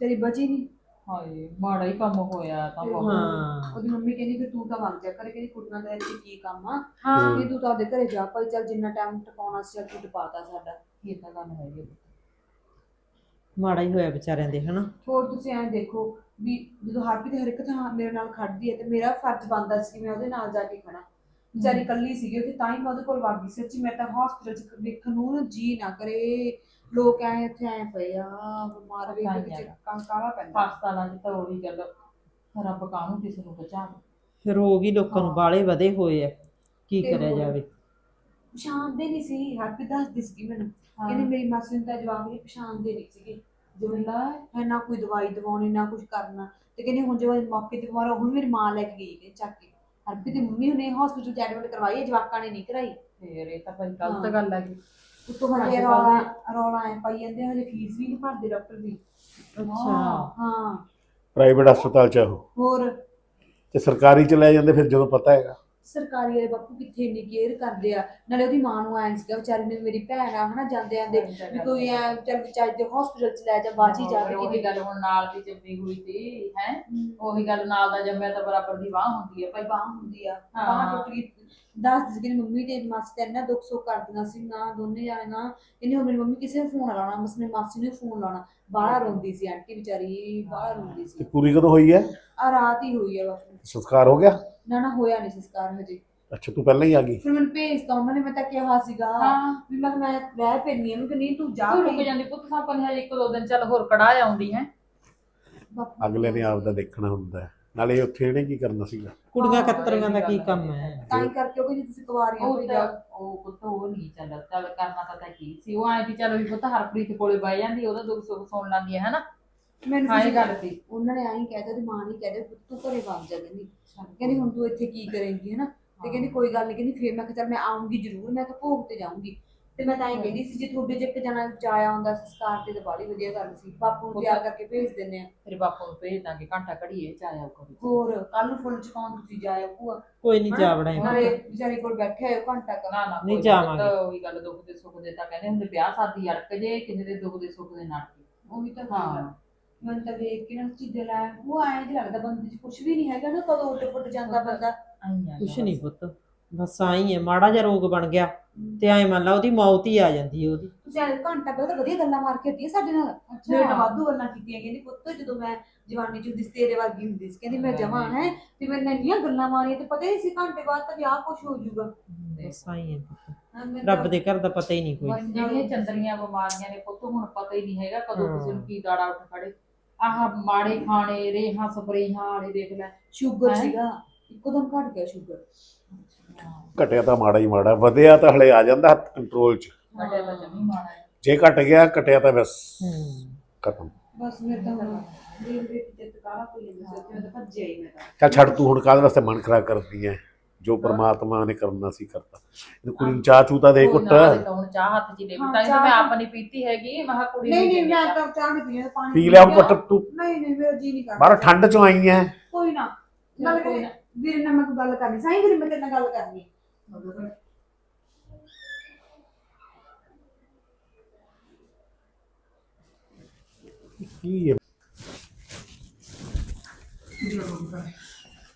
ਤੇਰੀ ਬਚੀ ਨਹੀਂ ਹਾਏ ਮਾੜਾ ਹੀ ਕੰਮ ਹੋਇਆ ਤਾਂ ਬਹੁਤ। ਹਾਂ ਉਹਦੀ ਮੰਮੀ ਕਹਿੰਦੀ ਫਿਰ ਤੂੰ ਤਾਂ ਵਗ ਜਾ ਕਰੇ ਕਹਿੰਦੀ ਕੁੜੀਆਂ ਦਾ ਇੱਥੇ ਕੀ ਕੰਮ ਆ? ਹਾਂ। ਕਿ ਤੂੰ ਤਾਂ ਆਪਦੇ ਘਰੇ ਜਾ ਭਾਈ ਚੱਲ ਜਿੰਨਾ ਟਾਈਮ ਟਪਾਉਣਾ ਸੀ ਚੱਲ ਤੂੰ ਟਪਾਤਾ ਸਾਡਾ। ਇਹ ਤਾਂ ਗੱਲ ਹੈਗੀ ਆ। ਮਾੜਾ ਹੀ ਹੋਇਆ ਵਿਚਾਰਿਆਂ ਦੇ ਹਨਾ? ਹੋਰ ਤੁਸੀਂ ਐਂ ਦੇਖੋ ਵੀ ਜਦੋਂ ਹਰਪ੍ਰੀਤ ਹਰ ਇੱਕ ਥਾਂ ਮੇਰੇ ਨਾਲ ਖੜਦੀ ਹੈ ਤੇ ਮੇਰਾ ਫਰਜ਼ ਬਣਦਾ ਸੀ ਕਿ ਮੈਂ ਉਹਦੇ ਨਾਲ ਜਾ ਕੇ ਖੜਾ। ਵਿਚਾਰੀ ਇਕੱਲੀ ਸੀਗੀ ਉੱਥੇ ਤਾਂ ਹੀ ਮੈਂ ਉਹਦੇ ਕੋਲ ਵਗ ਗਈ। ਸੱਚੀ ਮੈਂ ਤਾਂ ਹਸਪੀਟਲ ਚ ਵੇਖਣ ਨੂੰ ਨਾ ਜੀ ਨਾ ਕਰੇ। ਲੋਕ ਐ ਇੱਥੇ ਐ ਪਏ ਆ ਬਿਮਾਰ ਵੇਖ ਕੇ ਪਤਾ ਨੀ ਚ ਕਾਲਾ ਪੈਂਦਾ। ਹਸਪਤਾਲਾਂ 'ਚ ਤਾਂ ਉਹੀ ਗੱਲ ਰੱਬ ਕਾਹਨੂੰ ਕਿਸੇ ਨੂੰ ਬਚਾਵੇ ਫਿਰ ਰੋਗ ਹੀ ਲੋਕਾਂ ਨੂੰ ਬਾਲੇ ਵਧੇ ਹੋਏ ਆ। ਕੀ ਤੇ ਕਰਿਆ ਹੋਰ। ਜਾਵੇ? ਪਛਾਣਦੇ ਨਹੀਂ ਸੀ। ਹਰਪ੍ਰੀਤ ਦੱਸਦੀ ਸੀਗੀ ਮੈਨੂੰ। ਕਹਿੰਦੀ ਮੇਰੀ ਮਾਸੀ ਨੂੰ ਤਾਂ ਜਵਾਬ ਨਹੀਂ ਪਛਾਣਦੇ ਨਹੀਂ ਸੀਗੇ। ਜਿਵੇਂ ਹੈ ਨਾ ਕੋਈ ਦਵਾਈ ਦਵਾਉਣੀ ਨਾ ਕੁਝ ਕਰਨਾ। ਤੇ ਕਹਿੰਦੀ ਹੁਣ ਜਦੋਂ ਮੌਕੇ ਤੇ ਬਿਮਾਰ ਹੁਣ ਮੇਰੀ ਮਾਂ ਲੈ ਕੇ ਗਈ ਕਿ ਚੱਕ ਕੇ। ਹਰਪ੍ਰੀਤ ਦੀ ਮੰਮੀ ਹੁਣੇ ਹਸਪੀਟਲ ਚ ਐਡਮਿਟ ਕਰਵਾਈ ਹੈ ਜਵਾਕਾਂ ਨੇ ਨਹੀਂ ਕਰਾਈ। ਫੇਰ ਇਹ ਤਾਂ ਭਾਈ ਗਲਤ ਹਾਂ। ਗੱਲ ਹੈਗੀ ਉੱਤੋਂ ਕੱਲ੍ਹ ਰੌਲਾ ਰੌਲਾ ਐ ਪਾਈ ਜਾਂਦੇ ਹਲੇ ਫੀਸ ਵੀ ਨਹੀਂ ਭਰਦੇ ਡਾਕਟਰ ਦੀ। ਅੱਛਾ। ਹਾਂ। ਪ੍ਰਾਈਵੇਟ ਹਸਪਤਾਲ ਚ ਉਹ। ਹੋਰ? ਤੇ ਸਰਕਾਰੀ ਚ ਲੈ ਜਾਂਦੇ ਫਿਰ ਜਦੋਂ ਪਤਾ ਹੈਗਾ। ਸਰਕਾਰੀ ਵਾਲੇ ਬਾਪੂ ਕਿੱਥੇ ਇੰਨੀ ਕੇਅਰ ਕਰਦੇ ਆ? ਨਾਲੇ ਉਹਦੀ ਮਾਂ ਨੂੰ ਐਂ ਸੀਗਾ ਵਿਚਾਰੀ ਨੇ ਮੇਰੀ ਭੈਣ ਆ ਹਨਾ ਜਾਂਦੇ ਆਂਦੇ ਵੀ ਕੋਈ ਐ ਚੱਲ ਵਿਚਾਰੀ ਦੇ ਹਸਪੀਟਲ ਚ ਲੈ ਜਾ ਬਾਜੀ ਜਾ ਕੇ ਉਹੀ ਗੱਲ ਹੁਣ ਨਾਲ ਦੀ ਜੰਮੀ ਹੋਈ ਸੀ ਹੈ? ਉਹੀ ਗੱਲ ਨਾਲ ਦਾ ਜੰਮਿਆ ਤਾਂ ਬਰਾਬਰ ਦੀ ਵਾਹ ਹੁੰਦੀ ਹੈ ਭਾਈ ਬਾਹ ਹੁੰਦੀ ਆ। ਹਾਂ। ਬਾਹ ਟੁੱਟ ਗਈ ਦੱਸ ਸੀ ਕਿ ਮੰਮੀ ਦੇ ਮਾਸੀ ਤੇ ਇੰਨਾ ਦੁੱਖ ਸੁੱਖ ਕਰਦੀਆਂ ਸੀ ਨਾ ਦੋਨੇ ਜਾਣੇ ਨਾ ਇਹਨੇ ਹੁਣ ਮੇਰੀ ਮੰਮੀ ਕਿਸੇ ਨੂੰ ਫੋਨ ਲਾਉਣਾ ਮਸਨੇ ਮਾਸੀ ਨੂੰ ਫੋਨ ਲਾਉਣਾ। ਬਾਹਲਾ ਰੋਂਦੀ ਸੀ ਆਂਟੀ ਵਿਚਾਰੀ ਬਾਹਲਾ ਰੋਂਦੀ ਤੇ ਸੀ ਪੂਰੀ ਕਦੋਂ ਹੋਈ ਹੈ? ਆ ਰਾਤ ਹੀ ਹੋਈ ਆ ਬਾਪੂ। ਸੰਸਕਾਰ ਹੋ ਗਿਆ? ਨਾ ਨਾ ਹੋਇਆ ਨਹੀਂ ਸੰਸਕਾਰ ਹਜੇ। ਅੱਛਾ ਤੂੰ ਪਹਿਲਾਂ ਹੀ ਆ ਗਈ। ਫਿਰ ਮੈਨੂੰ ਭੇਜਤਾ ਉਹਨਾਂ ਨੇ ਮੈਂ ਤਾਂ ਕਿਹਾ ਸੀਗਾ ਹਾਂ। ਵੀ ਮੈਂ ਕਿਹਾ ਮੈਂ ਰਹਿ ਪੈਣੀ ਇਹਨੂੰ ਕਿ ਨਹੀਂ ਤੂੰ ਜਾ ਤੂੰ ਰੁਕ ਜਾਂਦੀ ਪੁੱਤ ਸਾਪਨ ਹਜੇ ਇੱਕ ਦੋ ਦਿਨ ਚੱਲ ਹੋਰ ਕੜਾ ਆਉਂਦੀ ਹੈ। ਬਾਪੂ। ਅਗਲੇ ਨੇ ਆਪਦਾ ਦੇਖਣਾ ਹੁੰਦਾ ਹੈ। ਨਾਲੇ ਉੱਥੇ ਇਹਨੇ ਕੀ ਕਰਨਾ ਸੀਗਾ? ਕੁੜੀਆਂ ਹਾਂ, ਕਤਰੀਆਂ ਦਾ ਕੀ ਕੰਮ ਹੈ। ਤਾਂ ਹੀ ਕਰਕੇ ਉਹ ਕਹਿੰਦੀ ਤੁਸੀਂ ਕੁਵਾਰੀਆਂ ਉਹ ਤਾਂ ਜਾ ਉਹ ਪੁੱਤ ਉਹ ਨਹੀਂ ਚੱਲ ਚੱਲ ਕਰਨਾ ਤਾਂ ਤਾਂ ਕੀ ਸੀ। ਉਹ ਆਏ ਵੀ ਚੱਲ ਵੀ ਪੁੱਤ ਹਰਪ੍ਰੀਤ ਕੋਲੇ ਬਹਿ ਜਾਂਦੀ ਉਹਦਾ ਦੁੱਖ ਸੁੱਖ ਸੁਣ ਲੈਂਦੀ ਹੈ ਹਨਾ? ਮੈਨੂੰ ਹਾਂ ਇਹ ਗੱਲ ਸੀ ਉਹਨਾਂ ਨੇ ਆਈ ਕਹਿਤਾ ਤੇ ਮਾਂ ਨੇ ਕਹਿਤਾ ਪੁੱਤ ਤੂੰ ਘਰੇ ਵਗ ਜਾ ਕਹਿੰਦੀ। ਕਹਿੰਦੀ ਹੁਣ ਤੂੰ ਇੱਥੇ ਕੀ ਕਰੇਂਗੀ ਹਨਾ? ਤੇ ਕਹਿੰਦੀ ਕੋਈ ਗੱਲ ਨਹੀਂ ਕਹਿੰਦੀ ਫੇਰ ਮੈਂ ਕਿਹਾ ਚੱਲ ਮੈਂ ਆਉਂਗੀ ਜ਼ਰੂਰ ਮੈਂ ਤਾਂ ਭੋਗ ਤੇ ਜਾਊਂਗੀ। ਤੇ ਮੈਂ ਤਾਂ ਹੀ। ਕਹਿੰਦੀ ਸੀ ਜੇ ਤੁਹਾਡੇ ਜੇ ਇੱਕ ਜਣਾ ਜਾਇਆ ਆਉਂਦਾ ਸੰਸਕਾਰ ਤੇ ਤਾਂ ਬੜੀ ਵਧੀਆ ਗੱਲ ਸੀ। ਬਾਪੂ ਨੂੰ ਤਿਆਰ ਕਰਕੇ ਭੇਜ ਦਿੰਦੇ ਆ। ਤੇਰੇ ਬਾਪੂ ਨੂੰ ਭੇਜ ਦਾਂਗੇ ਘੰਟਾ ਘੜੀਏ ਚ ਆਇਆ ਕਰੀ ਹੋਰ ਕੱਲ ਨੂੰ ਫੁੱਲ ਚਕਾਉਣ ਤੁਸੀਂ ਜਾਇਓ ਭੂਆ। ਕੋਈ ਨਹੀਂ ਜਾ ਵੜਾਂਗੇ ਨਾਲੇ ਵਿਚਾਰੀ ਕੋਲ ਬੈਠੇ ਹੋਏ ਘੰਟਾ ਕਰ ਨਾ ਨਾ ਨਹੀਂ ਜਾਵਾਂਗੇ। ਉਹੀ ਗੱਲ ਦੁੱਖ ਦੇ ਸੁੱਖ ਦੇ ਤਾਂ ਕਹਿੰਦੇ ਹੁੰਦੇ ਵਿਆਹ ਸ਼ਾਦੀ ਅੜਕ ਜੇ ਕਿਸੇ ਦੇ ਦੁੱਖ ਦੇ ਸੁੱਖ ਦੇ ਨਾਟਕ ਉਹ ਵੀ ਤਾਂ ਹਾਂ। ਹਾਂ ਮੈਂ ਤਾਂ ਵੇਖ ਕੇ ਨਾ ਚੀਜ਼ੇ ਲੈ ਉਹ ਐਂ ਜਿਹਾ ਲੱਗਦਾ ਬੰਦੇ 'ਚ ਕੁਝ ਵੀ ਨਹੀਂ ਹੈਗਾ ਨਾ ਕਦੋਂ ਉੱਡ ਪੁੱਟ ਜਾਂਦਾ ਬੰਦਾ। ਆਈਆਂ ਕੁਛ ਨਹੀਂ ਪੁੱਤ ਬਸ ਆਈ ਹੈ ਮਾੜਾ ਜਿਹਾ ਰੋਗ ਬਣ ਗਿਆ ਤੇ ਐ ਮੰਨ ਲਾ ਉਹਦੀ ਮੌਤ ਹੀ ਆ ਜਾਂਦੀ ਹੈ ਉਹਦੀ। ਤੁਸੀਂ ਐਂ ਘੰਟਾ ਪਹਿਲਾਂ ਤਾਂ ਵਧੀਆ ਗੱਲਾਂ ਮਾਰ ਕੇ ਹੱਟੀ ਸਾਡੇ ਨਾਲ। ਮੇਰੇ ਨਾਲ ਵਾਧੂ ਗੱਲਾਂ ਕੀਤੀਆਂ ਕਹਿੰਦੀ ਪੁੱਤ ਜਦੋਂ ਮੈਂ ਜਵਾਨੀ ਚ ਹੁੰਦੀ ਸੀ ਤੇਰੇ ਵਰਗੀ ਹੁੰਦੀ ਸੀ ਕਹਿੰਦੀ ਮੈਂ ਜਵਾਂ ਹੈ। ਤੇ ਮੇਰੇ ਨਾਲ ਇੰਨੀਆਂ ਗੱਲਾਂ ਮਾਰੀਆਂ ਤੇ ਪਤਾ ਹੀ ਸੀ ਘੰਟੇ ਬਾਅਦ ਤਾਂ ਵਿਆਹ ਕੁਛ ਹੋ ਜਾਊਗਾ। ਬਸ ਆਈ ਹੈ ਪੁੱਤ। ਹਾਂ, ਰੱਬ ਦੇ ਘਰ ਦਾ ਪਤਾ ਹੀ ਨਹੀਂ ਕੋਈ। ਜਿਹੜੀਆਂ ਚੰਦਰੀਆਂ ਬਿਮਾਰੀਆਂ ਨੇ ਪੁੱਤ ਹੁਣ ਪਤਾ ਹੀ ਨਹੀਂ ਹੈਗਾ ਕਦੋਂ। ਕਿਸੇ ਨੂੰ ਕੀ ਦਾੜਾ ਉੱਠ ਖੜੇ। ਆਹ ਮਾੜੇ ਖਾਣੇ ਰੇਹਾਂ ਸਪਰੇਹਾਂ ਵਾਲੇ ਦੇਖ ਲੈ। ਸ਼ੂਗਰ ਹੈਂ? ਸੀਗਾ। ਇੱਕਦਮ ਘਟ ਗਿਆ ਸ਼ੂਗਰ। ਘਟਿਆ ਤਾਂ ਮਾੜਾ ਹੀ ਮਾੜਾ। ਵਧਿਆ ਤਾਂ ਹਲੇ ਆ ਜਾਂਦਾ ਕੰਟਰੋਲ ਚ। ਵੱਡੇ ਤਾਂ ਜਮੀ ਮਾੜਾ ਹੈ। ਜੇ ਘਟ ਗਿਆ ਘਟਿਆ ਤਾਂ ਬਸ। ਖਤਮ। ਬਸ ਮੇਰੇ ਤਾਂ ਦੇਖ ਕੇ ਤੇ ਕਾਲਾ ਕੋਈ ਜਾਂਦਾ ਸੀ। ਮੈਂ ਤਾਂ ਭੱਜਿਆ ਹੀ ਮੈਂ ਤਾਂ। ਚੱਲ ਛੱਡ ਤੂੰ ਹੁਣ ਕਾਹਦੇ ਵਾਸਤੇ ਮਨ ਖਰਾਬ ਕਰਦੀ ਐ? ਜੋ ਪ੍ਰਮਾਤਮਾ ਨੇ ਕਰਨਾ ਸੀ ਕਰਤਾ। ਇਹਨੂੰ ਕੁੜੀ ਨੂੰ ਚਾਹ ਚੂ ਤਾਂ ਦੇ ਹੁਣ ਚਾਹ ਹੱਥ 'ਚ ਹੀ ਦੇ ਹਾਂ, ਤਾਂ ਹੀ ਤਾਂ ਚਾਹ ਮੈਂ ਤਾਂ- ਆਪ ਨਹੀਂ ਪੀਤੀ ਹੈਗੀ। ਮੈਂ ਕਿਹਾ ਕੁੜੀ ਨੂੰ ਨਹੀਂ ਨਹੀਂ ਦੇ ਮੈਂ ਦਿਆ। ਤਾਂ ਚਾਹ ਨਹੀਂ ਪੀਣਾ ਪਾਣੀ ਪੀ ਲਿਆ ਪੁੱਟ ਤੂੰ। ਨਹੀਂ ਨਹੀਂ ਮੇਰਾ ਜੀ ਨਹੀਂ ਕਰਦਾ। ਬਾਹਰ ਠੰਡ ਚੋਂ ਆਈ ਐ। ਕੋਈ ਨਾ। ਚੱਲ ਨਾਲ ਕੋਈ ਨਾ। ਵੀਰੇ ਨਾਲ ਮੈਂ ਕੋਈ ਗੱਲ ਕਰਨੀ। ਸਾਈਂ ਵੀਰੇ ਮੈਂ ਤੇਰੇ ਨਾਲ ਗੱਲ ਕਰਨੀ। ਹੈ ਕੀ ਹੈ?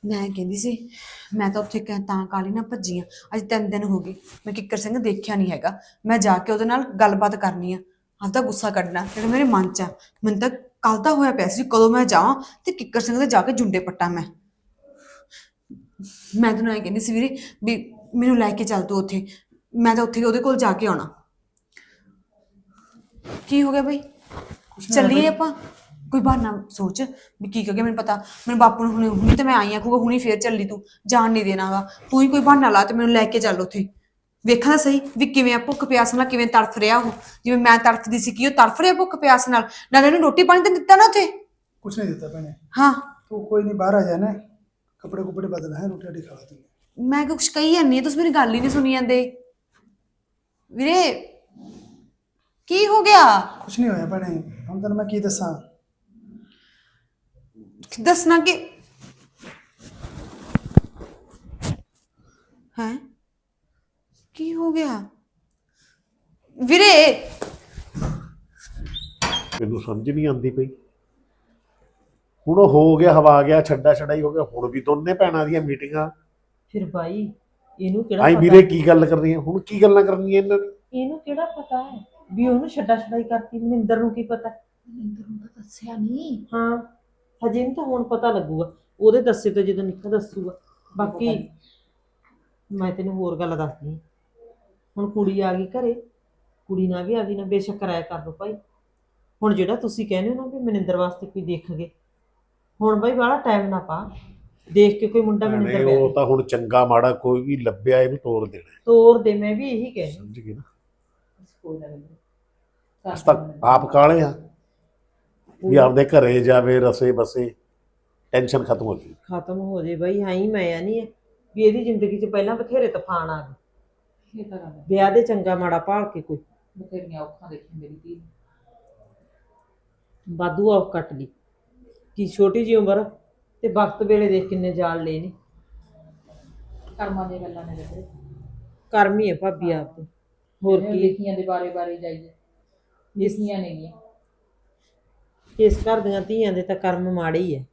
ਮੈਂ ਕਹਿੰਦੀ ਸੀ ਮੈਂ ਤਾਂ ਉੱਥੇ ਕ- ਤਾਂ ਕਾਲੀ ਨਾ ਭੱਜੀ ਆ। ਅੱਜ ਤਿੰਨ ਦਿਨ ਹੋ ਗਏ ਮੈਂ ਕਿੱਕਰ ਸਿੰਘ ਦੇਖਿਆ ਨਹੀਂ ਹੈਗਾ। ਮੈਂ ਜਾ ਕੇ ਉਹਦੇ ਨਾਲ ਗੱਲਬਾਤ ਕਰਨੀ ਆ। ਆਪਦਾ ਗੁੱਸਾ ਕੱਢਣਾ ਜਿਹੜਾ ਮੇਰੇ ਮਨ 'ਚ ਆ। ਮੈਨੂੰ ਤਾਂ ਕੱਲ ਦਾ ਹੋਇਆ ਪਿਆ ਸੀ ਕਦੋਂ ਮੈਂ ਜਾਵਾਂ ਤੇ ਕਿੱਕਰ ਸਿੰਘ ਦੇ ਜਾ ਕੇ ਜੁੰਡੇ ਪੱਟਾਂ ਮੈਂ। ਮੈਂ ਤੈਨੂੰ ਐਂ ਕਹਿੰਦੀ ਸੀ ਵੀਰੇ ਵੀ ਮੈਨੂੰ ਲੈ ਕੇ ਚੱਲ ਤੂੰ ਉੱਥੇ। ਮੈਂ ਤਾਂ ਉੱਥੇ ਉਹਦੇ ਕੋਲ ਜਾ ਕੇ ਆਉਣਾ। ਕੀ ਹੋ ਗਿਆ ਬਈ? ਚੱਲੀਏ ਆਪਾਂ? ਕੋਈ ਬਹਾਨਾ ਸੋਚ ਵੀ ਕੀ ਕਹਗੇ ਮੈਨੂੰ ਪਤਾ ਮੈਨੂੰ ਬਾਪੂ ਨੂੰ ਹੁਣੇ ਤੇ ਮੈਂ ਆਈ ਆ ਕਹੂਗਾ ਹੁਣੇ ਫੇਰ ਚੱਲੀ ਤੂੰ ਜਾਣ ਨਹੀਂ ਦੇਣਾਗਾ। ਤੂੰ ਹੀ ਕੋਈ ਬਹਾਨਾ ਲਾ ਤੇ ਮੈਨੂੰ ਲੈ ਕੇ ਚੱਲ ਉੱਥੇ। ਵੇਖਾਂ ਸਹੀ ਵੀ ਕਿਵੇਂ ਆ ਭੁੱਖ ਪਿਆਸ ਨਾਲ ਕਿਵੇਂ ਤੜਫ ਰਿਹਾ ਉਹ। ਜਿਵੇਂ ਮੈਂ ਤੜਫਦੀ ਸੀ ਕੀ ਉਹ ਤੜਫ ਰਿਹਾ ਭੁੱਖ ਪਿਆਸ ਨਾਲ। ਨਾਲੇ ਉਹਨੂੰ ਰੋਟੀ ਪਾਣੀ ਤਾਂ ਦਿੱਤਾ ਨਾ ਉੱਥੇ? ਕੁਛ ਨਹੀਂ ਦਿੱਤਾ ਭੈਣੇ। ਹਾਂ। ਤੂੰ ਕੋਈ ਨਹੀਂ ਬਾਹਰ ਆ ਜਾ ਨਾ ਕੱਪੜੇ ਕੁਪੜੇ ਬਦਲ ਹੈ ਰੋਟੀ ਰਾਟੀ ਖਾ ਲਾ ਮੈਂ ਕੁਛ ਕਹੀ ਜਾਂਦੀ ਹਾਂ, ਤੁਸੀਂ ਮੇਰੀ ਗੱਲ ਹੀ ਨਹੀਂ ਸੁਣੀ ਜਾਂਦੇ। ਵੀਰੇ ਕੀ ਹੋ ਗਿਆ? ਕੁਛ ਨਹੀਂ ਹੋਇਆ ਭੈਣੇ ਹੁਣ ਤੈਨੂੰ ਮੈਂ ਕੀ ਦੱਸਾਂ? ਦੱਸਣਾ ਕਿ ਹੈ? ਕੀ ਹੋ ਗਿਆ? ਵੀਰੇ! ਮੈਨੂੰ ਸਮਝ ਨਹੀਂ ਆਉਂਦੀ ਪਈ। ਹੁਣ ਉਹ ਹੋ ਗਿਆ ਹਵਾ ਗਿਆ ਛੱਡਾ ਛੜਾਈ ਹੋ ਗਿਆ ਹੁਣ ਵੀ ਦੋਨੇ ਭੈਣਾਂ ਦੀਆਂ ਮੀਟਿੰਗਾਂ। ਫਿਰ ਬਾਈ ਇਹਨੂੰ ਕਿਹੜਾ ਆਈ ਵੀਰੇ ਕੀ ਗੱਲ ਕਰਨੀ ਹੈ? ਹੁਣ ਕੀ ਗੱਲਾਂ ਕਰਨੀਆਂ ਇਹਨਾਂ ਨੇ? ਇਹਨੂੰ ਕਿਹੜਾ ਪਤਾ ਹੈ? ਵੀ ਉਹਨੂੰ ਛੱਡਾ ਛੜਾਈ ਕਰਤੀ ਮਨਿੰਦਰ ਨੂੰ ਕੀ ਪਤਾ? ਮਨਿੰਦਰ ਨੂੰ ਤਾਂ ਦੱਸਿਆ ਨਹੀਂ ਹਾਂ। ਹਜੇ ਇਹਨੂੰ ਤਾਂ ਹੁਣ ਪਤਾ ਲੱਗੂਗਾ ਉਹਦੇ ਦੱਸੇ ਤੋਂ ਜਦੋਂ ਨਿੱਕਾ ਦੱਸੂਗਾ ਬਾਕੀ ਮੈਂ ਤੈਨੂੰ ਹੋਰ ਗੱਲ ਦੱਸਦੀ। ਹੁਣ ਕੁੜੀ ਆ ਗਈ ਘਰੇ ਕੁੜੀ ਨਾਲ ਵੀ ਆ ਗਈ ਨਾ ਬੇਸ਼ੱਕ ਰਾਇ ਕਰ ਲਓ ਭਾਈ ਹੁਣ ਜਿਹੜਾ ਤੁਸੀਂ ਕਹਿੰਦੇ ਹੋ ਨਾ ਵੀ ਮਨਿੰਦਰ ਵਾਸਤੇ ਕੋਈ ਦੇਖ ਗਏ ਹੁਣ ਬਾਈ ਬਾਹਲਾ ਟਾਈਮ ਨਾ ਪਾ ਦੇਖ ਕੇ ਕੋਈ ਮੁੰਡਾ ਮਨਿੰਦਰ ਉਹ ਤਾਂ ਹੁਣ ਚੰਗਾ ਮਾੜਾ ਕੋਈ ਵੀ ਲੱਭਿਆ ਇਹਨੂੰ ਤੋੜ ਦੇਣਾ। ਤੋਰ ਦੇ ਮੈਂ ਵੀ ਇਹੀ ਕਹਿੰਦੀ ਸਮਝ ਗਏ ਨਾ ਕੋਈ ਨਾ ਵੀਰੇ। ਅਸ ਤਾਂ ਆਪ ਕਾਲੇ ਆ ਵੀ ਆਪਦੇ ਘਰੇ ਜਾਵੇ ਰਸੇ ਬਸੇ ਟੈਨਸ਼ਨ ਖਤਮ ਹੋ ਗਈ ਖਤਮ ਹੋ ਜੇ ਬਾਈ ਹਾਂ ਹੀ ਮੈਂ ਆ ਨਹੀਂ ਹੈ ਵੀ ਇਹਦੀ ਜ਼ਿੰਦਗੀ 'ਚ ਪਹਿਲਾਂ ਬਥੇਰੇ ਤੂਫਾਨ ਆ ਗਏ। ਇਹ ਤਾਂ ਗੱਲ ਹੈ। ਵਿਆਹ ਦੇ ਚੰਗਾ ਮਾੜਾ ਭਾਲ ਕੇ ਕੋਈ। ਬਥੇਰੀਆਂ ਔਖਾਂ ਦੇਖੀ ਮੇਰੀ ਧੀ ਨੇ। ਵਾਧੂ ਆਫ ਕੱਟ ਲਈ। ਕੀ ਛੋਟੀ ਜੀ ਉਮਰ ਤੇ ਵਕਤ ਵੇਲੇ ਦੇਖ ਕਿੰਨੇ ਜਾਲ ਲਏ ਨੇ। ਕਰਮਾਂ ਦੀਆਂ ਗੱਲਾਂ ਨੇ ਜਿਹੜੇ ਕਰਮ ਹੀ ਹੈ ਭਾਬੀ ਆਪ ਤੇ ਹੋਰ ਕੀ? ਲਿਖੀਆਂ ਦੇ ਬਾਰੇ ਬਾਰੇ ਜਾਈਏ। ਲਿਖੀਆਂ ਨੇਗੀਆਂ। ਇਸ ਘਰ ਦੀਆਂ ਧੀਆਂ ਦੇ ਤਾਂ ਕਰਮ ਮਾੜੇ ਹੀ ਹੈ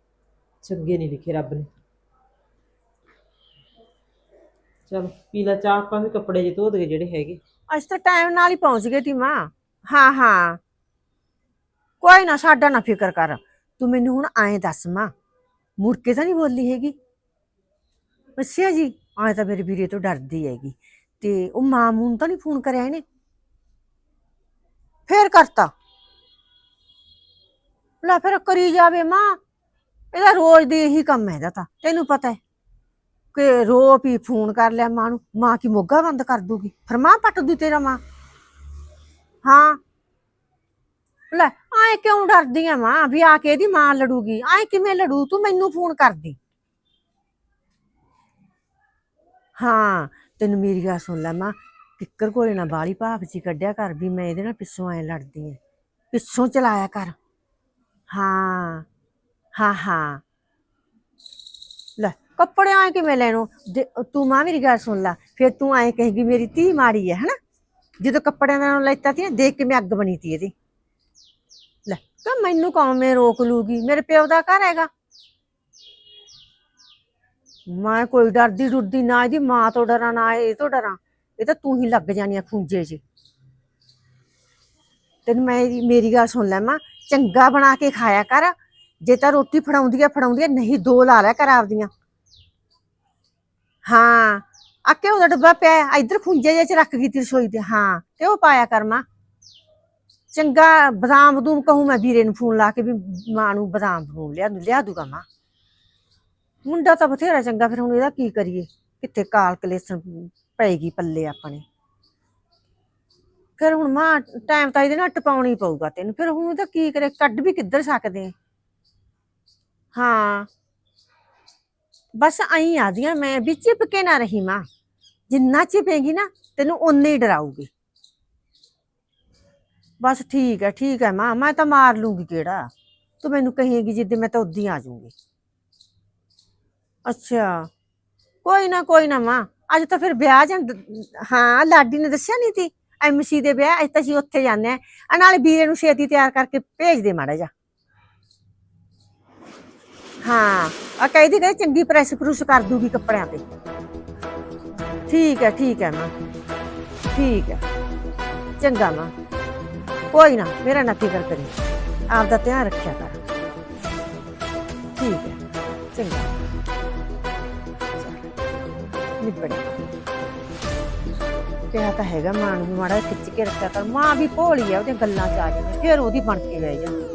ਚੰਗੇ ਨਹੀਂ ਲਿਖੇ ਰੱਬ ਨੇ। ਚਲ, ਪੀ ਲੈ ਚਾਹ, ਆਪਾਂ ਵੀ ਕੱਪੜੇ ਜੇ ਧੋ ਦਗੇ ਜਿਹੜੇ ਹੈਗੇ। ਅੱਜ ਤਾਂ ਟਾਈਮ ਨਾਲ ਹੀ ਪਹੁੰਚ ਗਏ ਤੀ ਮਾਂ ਹਾਂ ਹਾਂ। ਕੋਈ ਨਾ, ਸਾਡਾ ਨਾ ਫਿਕਰ ਕਰ। ਤੂੰ ਮੈਨੂੰ ਹੁਣ ਐਂ ਦੱਸ ਮਾਂ ਮੁੜ ਕੇ ਤਾਂ ਨਹੀਂ ਬੋਲੀ ਹੈਗੀ? ਅੱਛਾ ਜੀ, ਐਂ ਤਾਂ ਮੇਰੇ ਵੀਰੇ ਤੋਂ ਡਰਦੀ ਹੈਗੀ। ਤੇ ਉਹ ਮਾਂ ਮੂੰ ਤਾਂ ਨਹੀਂ ਫੋਨ ਕਰਿਆ ਇਹਨੇ। ਫੇਰ ਕਰਤਾ। ਲੈ ਫਿਰ ਕਰੀ ਜਾਵੇ ਮਾਂ। ਇਹਦਾ ਰੋਜ਼ ਦੇ ਇਹੀ ਕੰਮ ਹੈ ਇਹਦਾ ਤਾਂ। ਤੈਨੂੰ ਪਤਾ ਹੈ ਕਿ ਰੋ ਪੀ ਫੋਨ ਕਰ ਲਿਆ ਮਾਂ ਨੂੰ। ਮਾਂ ਕੀ ਮੋਗਾ ਬੰਦ ਕਰ ਦੂਗੀ? ਫਿਰ ਮਾਂ ਪੱਟ ਦੂ ਤੇਰਾ ਮਾਂ। ਹਾਂ। ਲੈ, ਆਏ ਕਿਉਂ ਡਰਦੀ ਆ ਮਾਂ ਵੀ ਆ ਕੇ ਇਹਦੀ ਮਾਂ ਲੜੂਗੀ? ਆਏ ਕਿਵੇਂ ਲੜੂ? ਤੂੰ ਮੈਨੂੰ ਫੋਨ ਕਰਦੀ। ਹਾਂ, ਤੈਨੂੰ ਮੇਰੀ ਗੱਲ ਸੁਣ ਲੈ ਮਾਂ। ਕਿੱਕਰ ਕੋਲੇ ਨਾ ਬਾਲੀ ਭਾਫ ਜੀ ਕੱਢਿਆ ਕਰ ਵੀ ਮੈਂ ਇਹਦੇ ਨਾਲ ਪਿੱਛੋਂ ਐ ਲੜਦੀ ਐ ਪਿੱਛੋਂ ਚਲਾਇਆ ਕਰ। ਹਾਂ ਹਾਂ ਹਾਂ। ਲੈ, ਕੱਪੜੇ ਆਏ ਕਿਵੇਂ ਲੈਣੋ ਤੂੰ ਮਾਂ ਮੇਰੀ ਗੱਲ ਸੁਣ ਲੈ, ਫਿਰ ਤੂੰ ਐਂ ਕਹੇਗੀ ਮੇਰੀ ਧੀ ਮਾੜੀ ਹੈ ਹਨਾ? ਜਦੋਂ ਕੱਪੜਿਆਂ ਦਾ ਲੈਤਾ ਤੀ ਦੇਖ ਕੇ ਮੈਂ ਅੱਗ ਬਣੀ ਤੀ ਇਹਦੀ। ਲੈ, ਤਾਂ ਮੈਨੂੰ ਕੌਣ ਮੈਂ ਰੋਕ ਲੂਗੀ? ਮੇਰੇ ਪਿਓ ਦਾ ਘਰ ਹੈਗਾ। ਮੈਂ ਕੋਈ ਡਰਦੀ ਡੁਰਦੀ ਨਾ ਇਹਦੀ ਮਾਂ ਤੋਂ ਡਰਾਂ, ਨਾ ਇਹ ਤੋਂ ਡਰਾਂ। ਇਹ ਤਾਂ ਤੂੰ ਹੀ ਲੱਗ ਜਾਣੀ ਆ ਖੁੰਝੇ 'ਚ। ਤੈਨੂੰ ਮੈਂ ਇਹਦੀ- ਮੇਰੀ ਗੱਲ ਸੁਣ ਲੈ ਮਾਂ ਚੰਗਾ ਬਣਾ ਕੇ ਖਾਇਆ ਕਰ। ਜੇ ਤਾਂ ਰੋਟੀ ਫੜਾਉਂਦੀ ਆ ਫੜਾਉਂਦੀ ਆ ਨਹੀਂ ਦੋ ਲਾ ਲਿਆ ਕਰ ਆਪਦੀਆਂ। ਹਾਂ ਆ ਘਿਓ ਦਾ ਡੱਬਾ ਪਿਆ ਹੈ, ਇੱਧਰ ਖੁੰਝੇ ਜਿਹੇ ਚ ਰੱਖ ਗਈ ਤੀ ਰਸੋਈ ਤੇ। ਹਾਂ ਤੇ ਉਹ ਪਾਇਆ ਕਰ ਮਾਂ। ਚੰਗਾ ਬਦਾਮ ਬਦੂਮ ਕਹੂੰ ਮੈਂ ਵੀਰੇ ਨੂੰ ਫੋਨ ਲਾ ਕੇ ਵੀ ਮਾਂ ਨੂੰ ਬਦਾਮ ਬਦੂਮ ਲਿਆ ਲਿਆ ਦੂਗਾ ਮਾਂ। ਮੁੰਡਾ ਤਾਂ ਬਥੇਰਾ ਚੰਗਾ ਫਿਰ ਹੁਣ ਇਹਦਾ ਕੀ ਕਰੀਏ? ਕਿੱਥੇ ਕਾਲਕੁਲੇਸ਼ਨ ਪਏਗੀ ਪੱਲੇ ਆਪਣੇ। ਫਿਰ ਹੁਣ ਮਾਂ ਟਾਈਮ ਤਾਂ ਇਹਦੇ ਨਾਲ ਟਪਾਉਣੀ ਪਊਗਾ ਤੈਨੂੰ। ਫਿਰ ਹੁਣ ਤਾਂ ਕੀ ਕਰੇ, ਕੱਢ ਵੀ ਕਿੱਧਰ ਸਕਦੇ ਹਾਂ। ਬਸ ਆਈ ਆਦੀਆਂ ਮੈਂ ਵੀ ਚਿਪਕੇ ਨਾ ਰਹੀ ਮਾਂ। ਜਿੰਨਾ ਚਿਪੇਗੀ ਨਾ, ਤੈਨੂੰ ਓਨੇ ਹੀ ਡਰਾਊਗੀ। ਬਸ ਠੀਕ ਹੈ ਠੀਕ ਹੈ ਮਾਂ। ਮੈਂ ਤਾਂ ਮਾਰ ਲੂੰਗੀ ਕਿਹੜਾ? ਤੂੰ ਮੈਨੂੰ ਕਹੇਗੀ ਜਿੱਦੇ ਮੈਂ ਤਾਂ ਉਦੋਂ ਆ ਜਾਊਂਗੀ। ਅੱਛਾ। ਕੋਈ ਨਾ ਕੋਈ ਨਾ ਮਾਂ। ਅੱਜ ਤਾਂ ਫਿਰ ਵਿਆਹ ਜਾਂ ਹਾਂ, ਲਾਡੀ ਨੇ ਦੱਸਿਆ ਨਹੀਂ ਤੀ ਐਮਸੀ ਦੇ ਵਿਆਹ ਅੱਜ ਤਾਂ ਅਸੀਂ ਉੱਥੇ ਜਾਂਦੇ ਆ ਆ ਨਾਲੇ ਵੀਰੇ ਨੂੰ ਛੇਤੀ ਤਿਆਰ ਕਰਕੇ ਭੇਜ ਦੇ ਮਾੜਾ ਜਾ ਹਾਂ ਆ ਕਹਿੰਦੀ ਕਿ ਚੰਗੀ ਪ੍ਰੈਸ ਪ੍ਰੂਸ ਕਰ ਦੂਗੀ ਕੱਪੜਿਆਂ ਤੇ। ਠੀਕ ਹੈ ਠੀਕ ਹੈ ਮਾਂ। ਠੀਕ ਹੈ। ਚੰਗਾ ਮਾਂ। ਕੋਈ ਨਾ, ਮੇਰਾ ਨਾ ਫਿਕਰ ਕਰੀ। ਆਪ ਦਾ ਧਿਆਨ ਰੱਖਿਆ ਕਰ। ਠੀਕ ਹੈ, ਚੰਗਾ। ਨਿਬੜੇ ਕਿਹਾ ਤਾਂ ਹੈਗਾ ਮਾਂ ਨੂੰ ਵੀ ਮਾੜਾ ਜਿਹਾ ਖਿੱਚ ਕੇ ਰੱਖਿਆ ਕਰ। ਮਾਂ ਵੀ ਭੋਲੀ ਆ ਉਹਦੇ ਗੱਲਾਂ ਚ ਆ ਜਾਂਦੀ ਫਿਰ ਉਹਦੀ ਬਣ ਕੇ ਬਹਿ ਜਾਂਦੀ